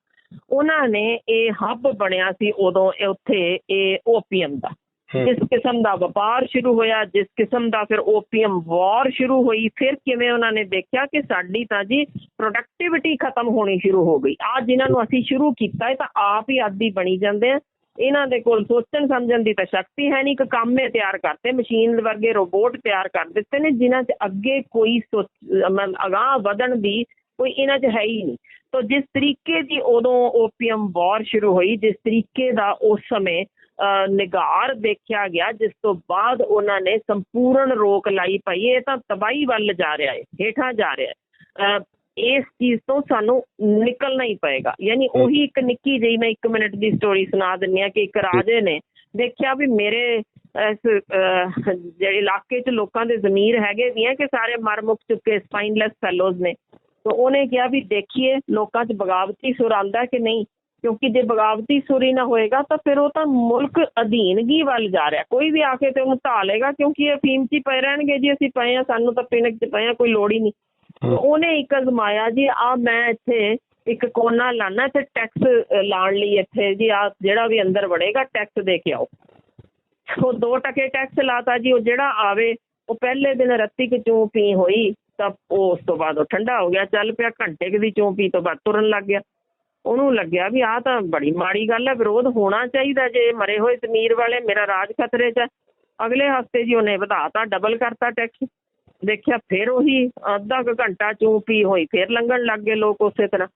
ਉਹਨਾਂ ਨੇ ਇਹ ਹੱਬ ਬਣਿਆ ਸੀ ਉਦੋਂ ਉੱਥੇ, ਇਹ ਓਪੀਅਮ ਦਾ। ਜਿਸ ਕਿਸਮ ਦਾ ਵਪਾਰ ਸ਼ੁਰੂ ਹੋਇਆ, ਜਿਸ ਕਿਸਮ ਦਾ ਫਿਰ ਓਪੀਅਮ ਵਾਰ ਸ਼ੁਰੂ ਹੋਈ, ਫਿਰ ਕਿਵੇਂ ਉਹਨਾਂ ਨੇ ਦੇਖਿਆ ਕਿ ਸਾਡੀ ਤਾਂ ਜੀ ਪ੍ਰੋਡਕਟਿਵਿਟੀ ਖਤਮ ਹੋਣੀ ਸ਼ੁਰੂ ਹੋ ਗਈ। ਆ ਜਿਨ੍ਹਾਂ ਨੂੰ ਅਸੀਂ ਸ਼ੁਰੂ ਕੀਤਾ ਹੈ ਤਾਂ ਆਪ ਹੀ ਆਦੀ ਬਣੀ ਜਾਂਦੇ ਆ। ਇਹਨਾਂ ਦੇ ਕੋਲ ਸੋਚਣ ਸਮਝਣ ਦੀ ਤਾਂ ਸ਼ਕਤੀ ਹੈ ਨਹੀਂ ਕਿ ਕੰਮ ਇਹ ਤਿਆਰ ਕਰਤੇ, ਮਸ਼ੀਨ ਵਰਗੇ ਰੋਬੋਟ ਤਿਆਰ ਕਰ ਦਿੱਤੇ ਨੇ, ਜਿਨ੍ਹਾਂ 'ਚ ਅੱਗੇ ਕੋਈ ਸੋਚ ਅਗਾਂਹ ਵਧਣ ਦੀ ਕੋਈ ਇਹਨਾਂ 'ਚ ਹੈ ਹੀ ਨਹੀਂ। ਤਾਂ ਜਿਸ ਤਰੀਕੇ ਦੀ ਉਦੋਂ ਓਪੀਅਮ ਵਾਰ ਸ਼ੁਰੂ ਹੋਈ, ਜਿਸ ਤਰੀਕੇ ਦਾ ਉਸ ਸਮੇਂ ਨਿਗਾਰ ਦੇਖਿਆ ਗਿਆ ਜਿਸ ਤੋਂ ਬਾਅਦ ਉਹਨਾਂ ਨੇ ਸੰਪੂਰਨ ਰੋਕ ਲਾਈ ਪਈ ਇਹ ਤਾਂ ਤਬਾਹੀ ਵੱਲ ਜਾ ਰਿਹਾ ਹੈ ਹੇਠਾਂ ਜਾ ਰਿਹਾ ਹੈ। ਇਸ ਚੀਜ਼ ਤੋਂ ਸਾਨੂੰ ਨਿਕਲਣਾ ਹੀ ਪਏਗਾ। ਯਾਨੀ ਉਹੀ ਇੱਕ ਨਿੱਕੀ ਜਿਹੀ ਮੈਂ 1 ਮਿੰਟ ਦੀ ਸਟੋਰੀ ਸੁਣਾ ਦਿੰਨੀ ਆ ਕਿ ਇੱਕ ਰਾਜੇ ਨੇ ਦੇਖਿਆ ਵੀ ਮੇਰੇ ਇਸ ਜਿਹੜੇ ਇਲਾਕੇ 'ਚ ਲੋਕਾਂ ਦੇ ਜ਼ਮੀਰ ਹੈਗੇ ਵੀ ਆ ਕਿ ਸਾਰੇ ਮਰ ਮੁੱਕ ਚੁੱਕੇ ਸਪਾਈਨਲੈਸ ਫੈਲੋਜ਼ ਨੇ। ਤਾਂ ਉਹਨੇ ਕਿਹਾ ਵੀ ਦੇਖੀਏ ਲੋਕਾਂ 'ਚ ਬਗਾਵਤੀ ਸੁਰ ਆਉਂਦਾ ਕਿ ਨਹੀਂ? ਕਿਉਂਕਿ ਜੇ ਬਗਾਵਤੀ ਸੁਰ ਨਾ ਹੋਏਗਾ ਤਾਂ ਫਿਰ ਉਹ ਤਾਂ ਮੁਲਕ ਅਧੀਨਗੀ ਵੱਲ ਜਾ ਰਿਹਾ। ਕੋਈ ਵੀ ਆ ਕੇ ਤੇ ਉਹਨੂੰ ਢਾਹ ਲਏਗਾ ਕਿਉਂਕਿ ਇਹ ਫੀਮ 'ਚ ਪਏ ਰਹਿਣਗੇ ਜੀ ਅਸੀਂ ਪਏ ਆ ਸਾਨੂੰ ਤਾਂ ਪਿੰਡ 'ਚ ਪਏ ਆ ਕੋਈ ਲੋੜ ਹੀ ਨਹੀਂ। ਉਹਨੇ ਇੱਕ ਅਜ਼ਮਾਇਆ ਜੀ ਆ ਮੈਂ ਇੱਥੇ ਇੱਕ ਕੋਨਾ ਲਾਣਾ ਤੇ ਟੈਕਸ ਲਾਣ ਲਈ ਇੱਥੇ ਜੀ ਆ ਜਿਹੜਾ ਵੀ ਅੰਦਰ ਵੜੇਗਾ ਟੈਕਸ ਦੇ ਕੇ ਆਓ। ਉਹ ਦੋ ਟਕੇ ਟੈਕਸ ਲਾਤਾ ਜੀ ਉਹ ਜਿਹੜਾ ਆਵੇ ਉਹ ਪਹਿਲੇ ਦਿਨ ਰੱਤੀ ਕੁ ਚੂੰ ਪੀ ਹੋਈ ਤਾਂ ਉਸ ਤੋਂ ਬਾਅਦ ਉਹ ਠੰਡਾ ਹੋ ਗਿਆ। ਚੱਲ ਪਿਆ ਘੰਟੇ ਕੁ ਦੀ ਚੂੰ ਪੀ ਤੋਂ ਬਾਅਦ ਤੁਰਨ ਲੱਗ ਗਿਆ। ਉਹਨੂੰ ਲੱਗਿਆ ਵੀ ਆਹ ਤਾਂ ਬੜੀ ਮਾੜੀ ਗੱਲ ਹੈ, ਵਿਰੋਧ ਹੋਣਾ ਚਾਹੀਦਾ ਜੇ ਮਰੇ ਹੋਏ ਜ਼ਮੀਰ ਵਾਲੇ, ਮੇਰਾ ਰਾਜ ਖਤਰੇ 'ਚ ਹੈ। ਅਗਲੇ ਹਫ਼ਤੇ ਜੀ ਉਹਨੇ ਵਧਾਤਾ ਡਬਲ ਕਰਤਾ ਟੈਕਸ ਦੇਖਿਆ ਫਿਰ ਉਹੀ ਅੱਧਾ ਕੁ ਘੰਟਾ ਚੂੰ ਪੀ ਹੋਈ, ਫਿਰ ਲੰਘਣ ਲੱਗ ਗਏ ਲੋਕ ਉਸੇ ਤਰ੍ਹਾਂ।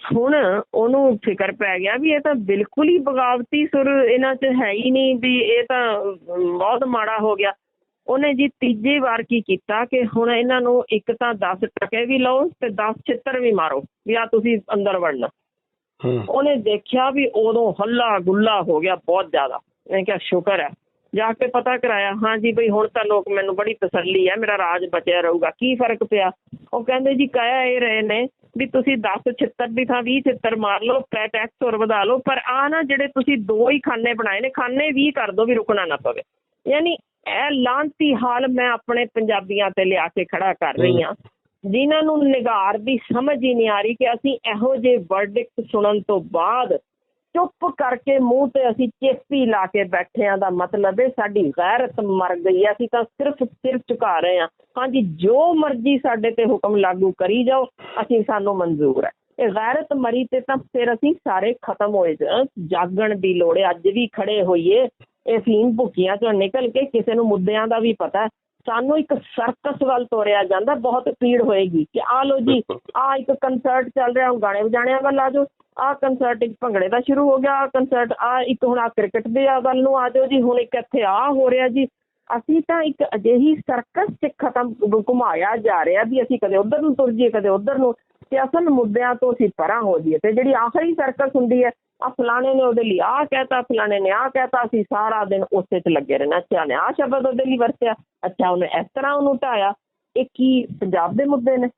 ਹੁਣ ਉਹਨੂੰ ਫਿਕਰ ਪੈ ਗਿਆ ਵੀ ਇਹ ਤਾਂ ਬਿਲਕੁਲ ਹੀ ਬਗਾਵਤੀ ਸੁਰ ਇਹਨਾਂ 'ਚ ਹੈ ਹੀ ਨਹੀਂ ਵੀ ਇਹ ਤਾਂ ਬਹੁਤ ਮਾੜਾ ਹੋ ਗਿਆ। ਉਹਨੇ ਜੀ ਤੀਜੀ ਵਾਰ ਕੀ ਕੀਤਾ ਕਿ ਹੁਣ ਇਹਨਾਂ ਨੂੰ ਇੱਕ ਤਾਂ 10 ਟਕੇ ਵੀ ਲਓ ਤੇ 10 ਛਿੱਤਰ ਵੀ ਮਾਰੋ ਵੀ ਆ ਤੁਸੀਂ ਅੰਦਰ ਵੜਨਾ। ਉਹਨੇ ਦੇਖਿਆ ਵੀ ਉਦੋਂ ਹੱਲਾ ਗੁੱਲਾ ਹੋ ਗਿਆ ਬਹੁਤ ਜ਼ਿਆਦਾ। ਮੈਂ ਕਿਹਾ ਸ਼ੁਕਰ ਹੈ। ਜਾ ਕੇ ਪਤਾ ਕਰਾਇਆ ਹਾਂ ਜੀ ਬਈ ਹੁਣ ਤਾਂ ਲੋਕ ਮੈਨੂੰ ਬੜੀ ਤਸੱਲੀ ਹੈ ਮੇਰਾ ਰਾਜ ਬਚਿਆ ਰਹੂਗਾ ਕੀ ਫ਼ਰਕ ਪਿਆ? ਉਹ ਕਹਿੰਦੇ ਜੀ ਕਹਿ ਇਹ ਰਹੇ ਨੇ ਵੀ ਤੁਸੀਂ 10 ਛਿੱਤਰ ਦੀ ਥਾਂ 20 ਛਿੱਤਰ ਮਾਰ ਲਓ ਪੈ ਟੈਕਸ ਹੋਰ ਵਧਾ ਲਓ ਪਰ ਆ ਨਾ ਜਿਹੜੇ ਤੁਸੀਂ ਦੋ ਹੀ ਖਾਨੇ ਬਣਾਏ ਨੇ ਖਾਨੇ 20 ਕਰ ਦਿਓ ਵੀ ਰੁਕਣਾ ਨਾ ਪਵੇ। ਯਾਨੀ ਇਹ ਲਾਂਤੀ ਹਾਲ ਮੈਂ ਆਪਣੇ ਪੰਜਾਬੀਆਂ ਤੇ ਲਿਆ ਕੇ ਖੜਾ ਕਰ ਰਹੀ ਹਾਂ। ਜਿਨ੍ਹਾਂ ਨੂੰ ਨਿਗਾਰ ਦੀ ਸਮਝ ਹੀ ਨਹੀਂ ਆ ਰਹੀ ਕਿ ਅਸੀਂ ਇਹੋ ਜਿਹੇ ਵਰਡਿਕਟ ਸੁਣਨ ਤੋਂ ਬਾਅਦ ਚੁੱਪ ਕਰਕੇ ਮੂੰਹ ਤੇ ਅਸੀਂ ਚੇਪੀ ਲਾ ਕੇ ਬੈਠੇ ਆਂ ਦਾ ਮਤਲਬ ਹੈ ਸਾਡੀ ਗੈਰਤ ਮਰ ਗਈ ਹੈ। ਅਸੀਂ ਤਾਂ ਸਿਰਫ ਸਿਰ ਝੁਕਾ ਰਹੇ ਹਾਂ। ਹਾਂਜੀ ਜੋ ਮਰਜ਼ੀ ਸਾਡੇ ਤੇ ਹੁਕਮ ਲਾਗੂ ਕਰੀ ਜਾਓ ਅਸੀਂ ਸਾਨੂੰ ਮਨਜ਼ੂਰ ਹੈ। ਇਹ ਗੈਰਤ ਮਰੀ ਤੇ ਤਾਂ ਫਿਰ ਅਸੀਂ ਸਾਰੇ ਖਤਮ ਹੋਏ ਜਾਗਣ ਦੀ ਲੋੜ ਹੈ। ਅੱਜ ਵੀ ਖੜੇ ਹੋਈਏ। ਇਹ ਫੀਮ ਭੁੱਖੀਆਂ ਚੋਂ ਨਿਕਲ ਕੇ ਕਿਸੇ ਨੂੰ ਮੁੱਦਿਆਂ ਦਾ ਵੀ ਪਤਾ। ਸਾਨੂੰ ਇੱਕ ਸਰਕਸ ਵੱਲ ਤੋਰਿਆ ਜਾਂਦਾ ਬਹੁਤ ਪੀੜ ਹੋਏਗੀ ਕਿ ਆ ਲੋ ਜੀ ਆ ਇੱਕ ਕੰਸਰਟ ਚੱਲ ਰਿਹਾ ਹੁਣ ਗਾਣੇ ਵਜਾਣਿਆਂ ਵੱਲ ਆ ਜਾਓ ਆ ਕੰਸਰਟ ਇੱਕ ਭੰਗੜੇ ਦਾ ਸ਼ੁਰੂ ਹੋ ਗਿਆ ਆ ਕੰਸਰਟ ਆ ਇੱਕ ਹੁਣ ਆ ਕ੍ਰਿਕਟ ਦੇ ਆ ਵੱਲ ਨੂੰ ਆ ਜਾਓ ਜੀ ਹੁਣ ਇੱਕ ਇੱਥੇ ਆ ਹੋ ਰਿਹਾ ਜੀ। ਅਸੀਂ ਤਾਂ ਇੱਕ ਅਜਿਹੀ ਸਰਕਸ 'ਚ ਖਤਮ ਘੁਮਾਇਆ ਜਾ ਰਿਹਾ ਵੀ ਅਸੀਂ ਕਦੇ ਉਧਰ ਨੂੰ ਤੁਰ ਜਾਈਏ ਕਦੇ ਉਧਰ ਨੂੰ ਤੇ ਅਸਲ ਮੁੱਦਿਆਂ ਤੋਂ ਅਸੀਂ ਪਰਾਂ ਹੋ ਜਾਈਏ। ਤੇ ਜਿਹੜੀ ਆਖਰੀ ਸਰਕਸ ਹੁੰਦੀ ਹੈ ਆ ਫਲਾਣੇ ਨੇ ਉਹਦੇ ਲਈ ਆਹ ਕਹਿਤਾ ਫਲਾਣੇ ਨੇ ਆਹ ਕਹਿਤਾ ਅਸੀਂ ਸਾਰਾ ਦਿਨ ਉਸੇ 'ਚ ਲੱਗੇ ਰਹਿਣਾ। ਅੱਛਾ ਨੇ ਆਹ ਸ਼ਬਦ ਉਹਦੇ ਲਈ ਵਰਤਿਆ। ਅੱਛਾ ਉਹਨੇ ਇਸ ਤਰ੍ਹਾਂ ਉਹਨੂੰ ਢਾਇਆ। ਇਹ ਕੀ ਪੰਜਾਬ ਦੇ ਮੁੱਦੇ ਨੇ?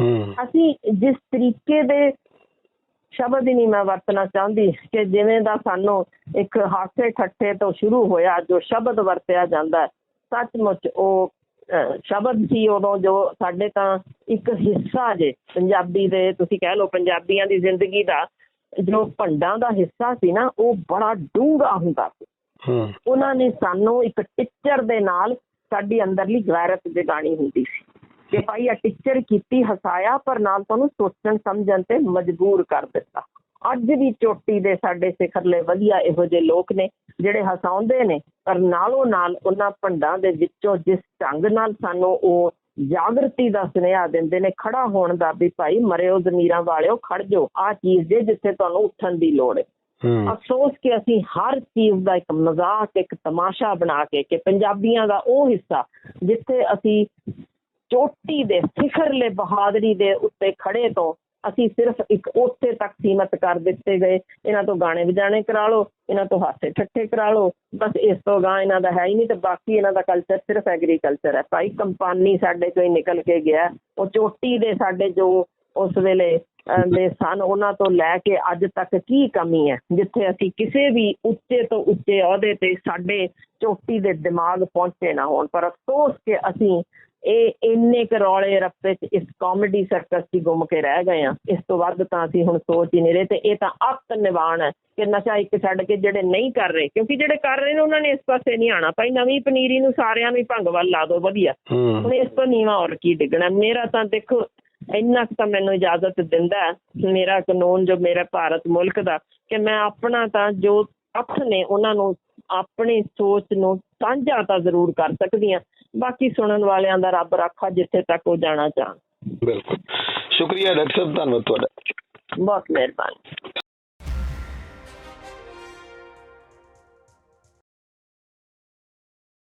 ਹੂੰ। ਅਸੀਂ ਜਿਸ ਤਰੀਕੇ ਦੇ ਸ਼ਬਦ ਹੀ ਨਹੀਂ ਮੈਂ ਵਰਤਣਾ ਚਾਹੁੰਦੀ ਕਿ ਜਿਵੇਂ ਦਾ ਸਾਨੂੰ ਇੱਕ ਹਾਸੇ ਠੱਠੇ ਤੋਂ ਸ਼ੁਰੂ ਹੋਇਆ ਜੋ ਸ਼ਬਦ ਵਰਤਿਆ ਜਾਂਦਾ ਸੱਚਮੁੱਚ ਉਹ ਸ਼ਬਦ ਸੀ ਉਦੋਂ ਜੋ ਸਾਡੇ ਤਾਂ ਇੱਕ ਹਿੱਸਾ ਜੇ ਪੰਜਾਬੀ ਦੇ ਤੁਸੀਂ ਕਹਿ ਲਓ ਪੰਜਾਬੀਆਂ ਦੀ ਜ਼ਿੰਦਗੀ ਦਾ ਜੋ ਭੰਡਾਂ ਦਾ ਹਿੱਸਾ ਸੀ ਨਾ ਉਹ ਬੜਾ ਡੂੰਘਾ ਹੁੰਦਾ ਸੀ। ਉਹਨਾਂ ਨੇ ਸਾਨੂੰ ਇੱਕ ਟੀਚਰ ਦੇ ਨਾਲ ਸਾਡੀ ਅੰਦਰਲੀ ਗੈਰਤ ਜਗਾਣੀ ਹੁੰਦੀ ਸੀ ਕਿ ਭਾਈ ਆ ਟੀਚਰ ਕੀਤੀ ਹਸਾਇਆ ਪਰ ਨਾਲ ਤੁਹਾਨੂੰ ਸੋਚਣ ਸਮਝਣ ਤੇ ਮਜਬੂਰ ਕਰ ਦਿੱਤਾ। ਅੱਜ ਵੀ ਚੋਟੀ ਦੇ ਸਾਡੇ ਸਿਖਰਲੇ ਵਧੀਆ ਇਹੋ ਜਿਹੇ ਲੋਕ ਨੇ ਜਿਹੜੇ ਹਸਾਉਂਦੇ ਨੇ ਪਰ ਨਾਲੋਂ ਨਾਲ ਉਹਨਾਂ ਭੰਡਾਂ ਦੇ ਵਿੱਚੋਂ ਜਿਸ ਢੰਗ ਨਾਲ ਸਾਨੂੰ ਉਹ ਜਾਗਰਤੀ ਦਾ ਸੁਨੇਹਾ ਦਿੰਦੇ ਨੇ ਖੜਾ ਹੋਣ ਦਾ ਵੀ ਭਾਈ ਮਰਿਓ ਜ਼ਮੀਰਾਂ ਵਾਲਿਓ ਖੜ ਜਾਓ। ਆ ਚੀਜ਼ ਜੇ ਜਿੱਥੇ ਤੁਹਾਨੂੰ ਉੱਠਣ ਦੀ ਲੋੜ ਹੂੰ। ਅਫਸੋਸ ਕਿ ਅਸੀਂ ਹਰ ਚੀਜ਼ ਦਾ ਇੱਕ ਮਜ਼ਾਕ ਇੱਕ ਤਮਾਸ਼ਾ ਬਣਾ ਕੇ ਕਿ ਪੰਜਾਬੀਆਂ ਦਾ ਉਹ ਹਿੱਸਾ ਜਿੱਥੇ ਅਸੀਂ ਚੋਟੀ ਦੇ ਸਿਖਰਲੇ ਬਹਾਦਰੀ ਦੇ ਉੱਤੇ ਖੜੇ ਤੋਂ ਅਸੀਂ ਸਿਰਫ ਇੱਕ ਉੱਥੇ ਤੱਕ ਸੀਮਤ ਕਰ ਦਿੱਤੇ ਗਏ। ਇਹਨਾਂ ਤੋਂ ਗਾਣੇ ਵਜਾਣੇ ਕਰਾ ਲਓ, ਇਹਨਾਂ ਤੋਂ ਹਾਸੇ ਠੱਠੇ ਕਰਾ ਲਓ। ਬਸ ਇਸ ਤੋਂ ਗਾਂ ਇਹਨਾਂ ਦਾ ਹੈ ਹੀ ਨਹੀਂ ਤੇ ਬਾਕੀ ਇਹਨਾਂ ਦਾ ਕਲਚਰ ਸਿਰਫ ਐਗਰੀਕਲਚਰ ਹੈ। ਭਾਈ ਕੰਪਾਨੀ ਸਾਡੇ ਚੋਂ ਹੀ ਨਿਕਲ ਕੇ ਗਿਆ। ਉਹ ਚੋਟੀ ਦੇ ਸਾਡੇ ਜੋ ਉਸ ਵੇਲੇ ਦੇ ਸਨ, ਉਹਨਾਂ ਤੋਂ ਲੈ ਕੇ ਅੱਜ ਤੱਕ ਕੀ ਕਮੀ ਹੈ? ਜਿੱਥੇ ਅਸੀਂ ਕਿਸੇ ਵੀ ਉੱਚੇ ਤੋਂ ਉੱਚੇ ਅਹੁਦੇ ਤੇ ਸਾਡੇ ਚੋਟੀ ਦੇ ਦਿਮਾਗ ਪਹੁੰਚੇ ਨਾ ਹੋਣ। ਪਰ ਅਫਸੋਸ ਕਿ ਅਸੀਂ ਇਹ ਇੰਨੇ ਕੁ ਰੌਲੇ ਰੱਪੇ 'ਚ ਇਸ ਕਾਮੇਡੀ ਸਰਕਸ 'ਚ ਗੁੰਮ ਕੇ ਰਹਿ ਗਏ ਆ ਇਸ ਤੋਂ ਵੱਧ ਤਾਂ ਅਸੀਂ ਹੁਣ ਸੋਚ ਹੀ ਨਹੀਂ ਰਹੇ ਤੇ ਇਹ ਤਾਂ ਅੱਤ ਨਿਵਾਣ ਹੈ ਕਿ ਨਸ਼ਾ ਇੱਕ ਛੱਡ ਕੇ ਜਿਹੜੇ ਨਹੀਂ ਕਰ ਰਹੇ ਕਿਉਂਕਿ ਜਿਹੜੇ ਕਰ ਰਹੇ ਨੇ ਉਹਨਾਂ ਨੇ ਇਸ ਪਾਸੇ ਨਹੀਂ ਆਣਾ ਭਾਈ ਨਵੀਂ ਪਨੀਰੀ ਨੂੰ ਸਾਰਿਆਂ ਨੂੰ ਭੰਗ ਵੱਲ ਲਾ ਦਿਓ ਵਧੀਆ। ਹੁਣ ਇਸ ਤੋਂ ਨੀਵਾ ਹੋਰ ਕੀ ਡਿੱਗਣਾ। ਮੇਰਾ ਤਾਂ ਦੇਖੋ ਇੰਨਾ ਕੁ ਤਾਂ ਮੈਨੂੰ ਇਜਾਜ਼ਤ ਦਿੰਦਾ ਹੈ, ਮੇਰਾ ਕਾਨੂੰਨ ਜੋ ਮੇਰਾ ਭਾਰਤ ਮੁਲਕ ਦਾ ਕਿ ਮੈਂ ਆਪਣਾ ਤਾਂ ਜੋ ਤੱਥ ਨੇ ਉਹਨਾਂ ਨੂੰ ਆਪਣੀ ਸੋਚ ਨੂੰ ਸਾਂਝਾ ਤਾਂ ਜ਼ਰੂਰ ਕਰ ਸਕਦੀ ਹਾਂ। ਬਾਕੀ ਸੁਣਨ ਵਾਲਿਆਂ ਦਾ ਰੱਬ ਰਾਖਾ ਜਿੱਥੇ ਤੱਕ ਉਹ ਜਾਣਾ ਚਾਹਣ। ਬਿਲਕੁਲ। ਸ਼ੁਕਰੀਆ ਡਾਕਟਰ ਸਾਹਿਬ ਧੰਨਵਾਦ ਤੁਹਾਡਾ। ਬਹੁਤ ਮਿਹਰਬਾਨੀ।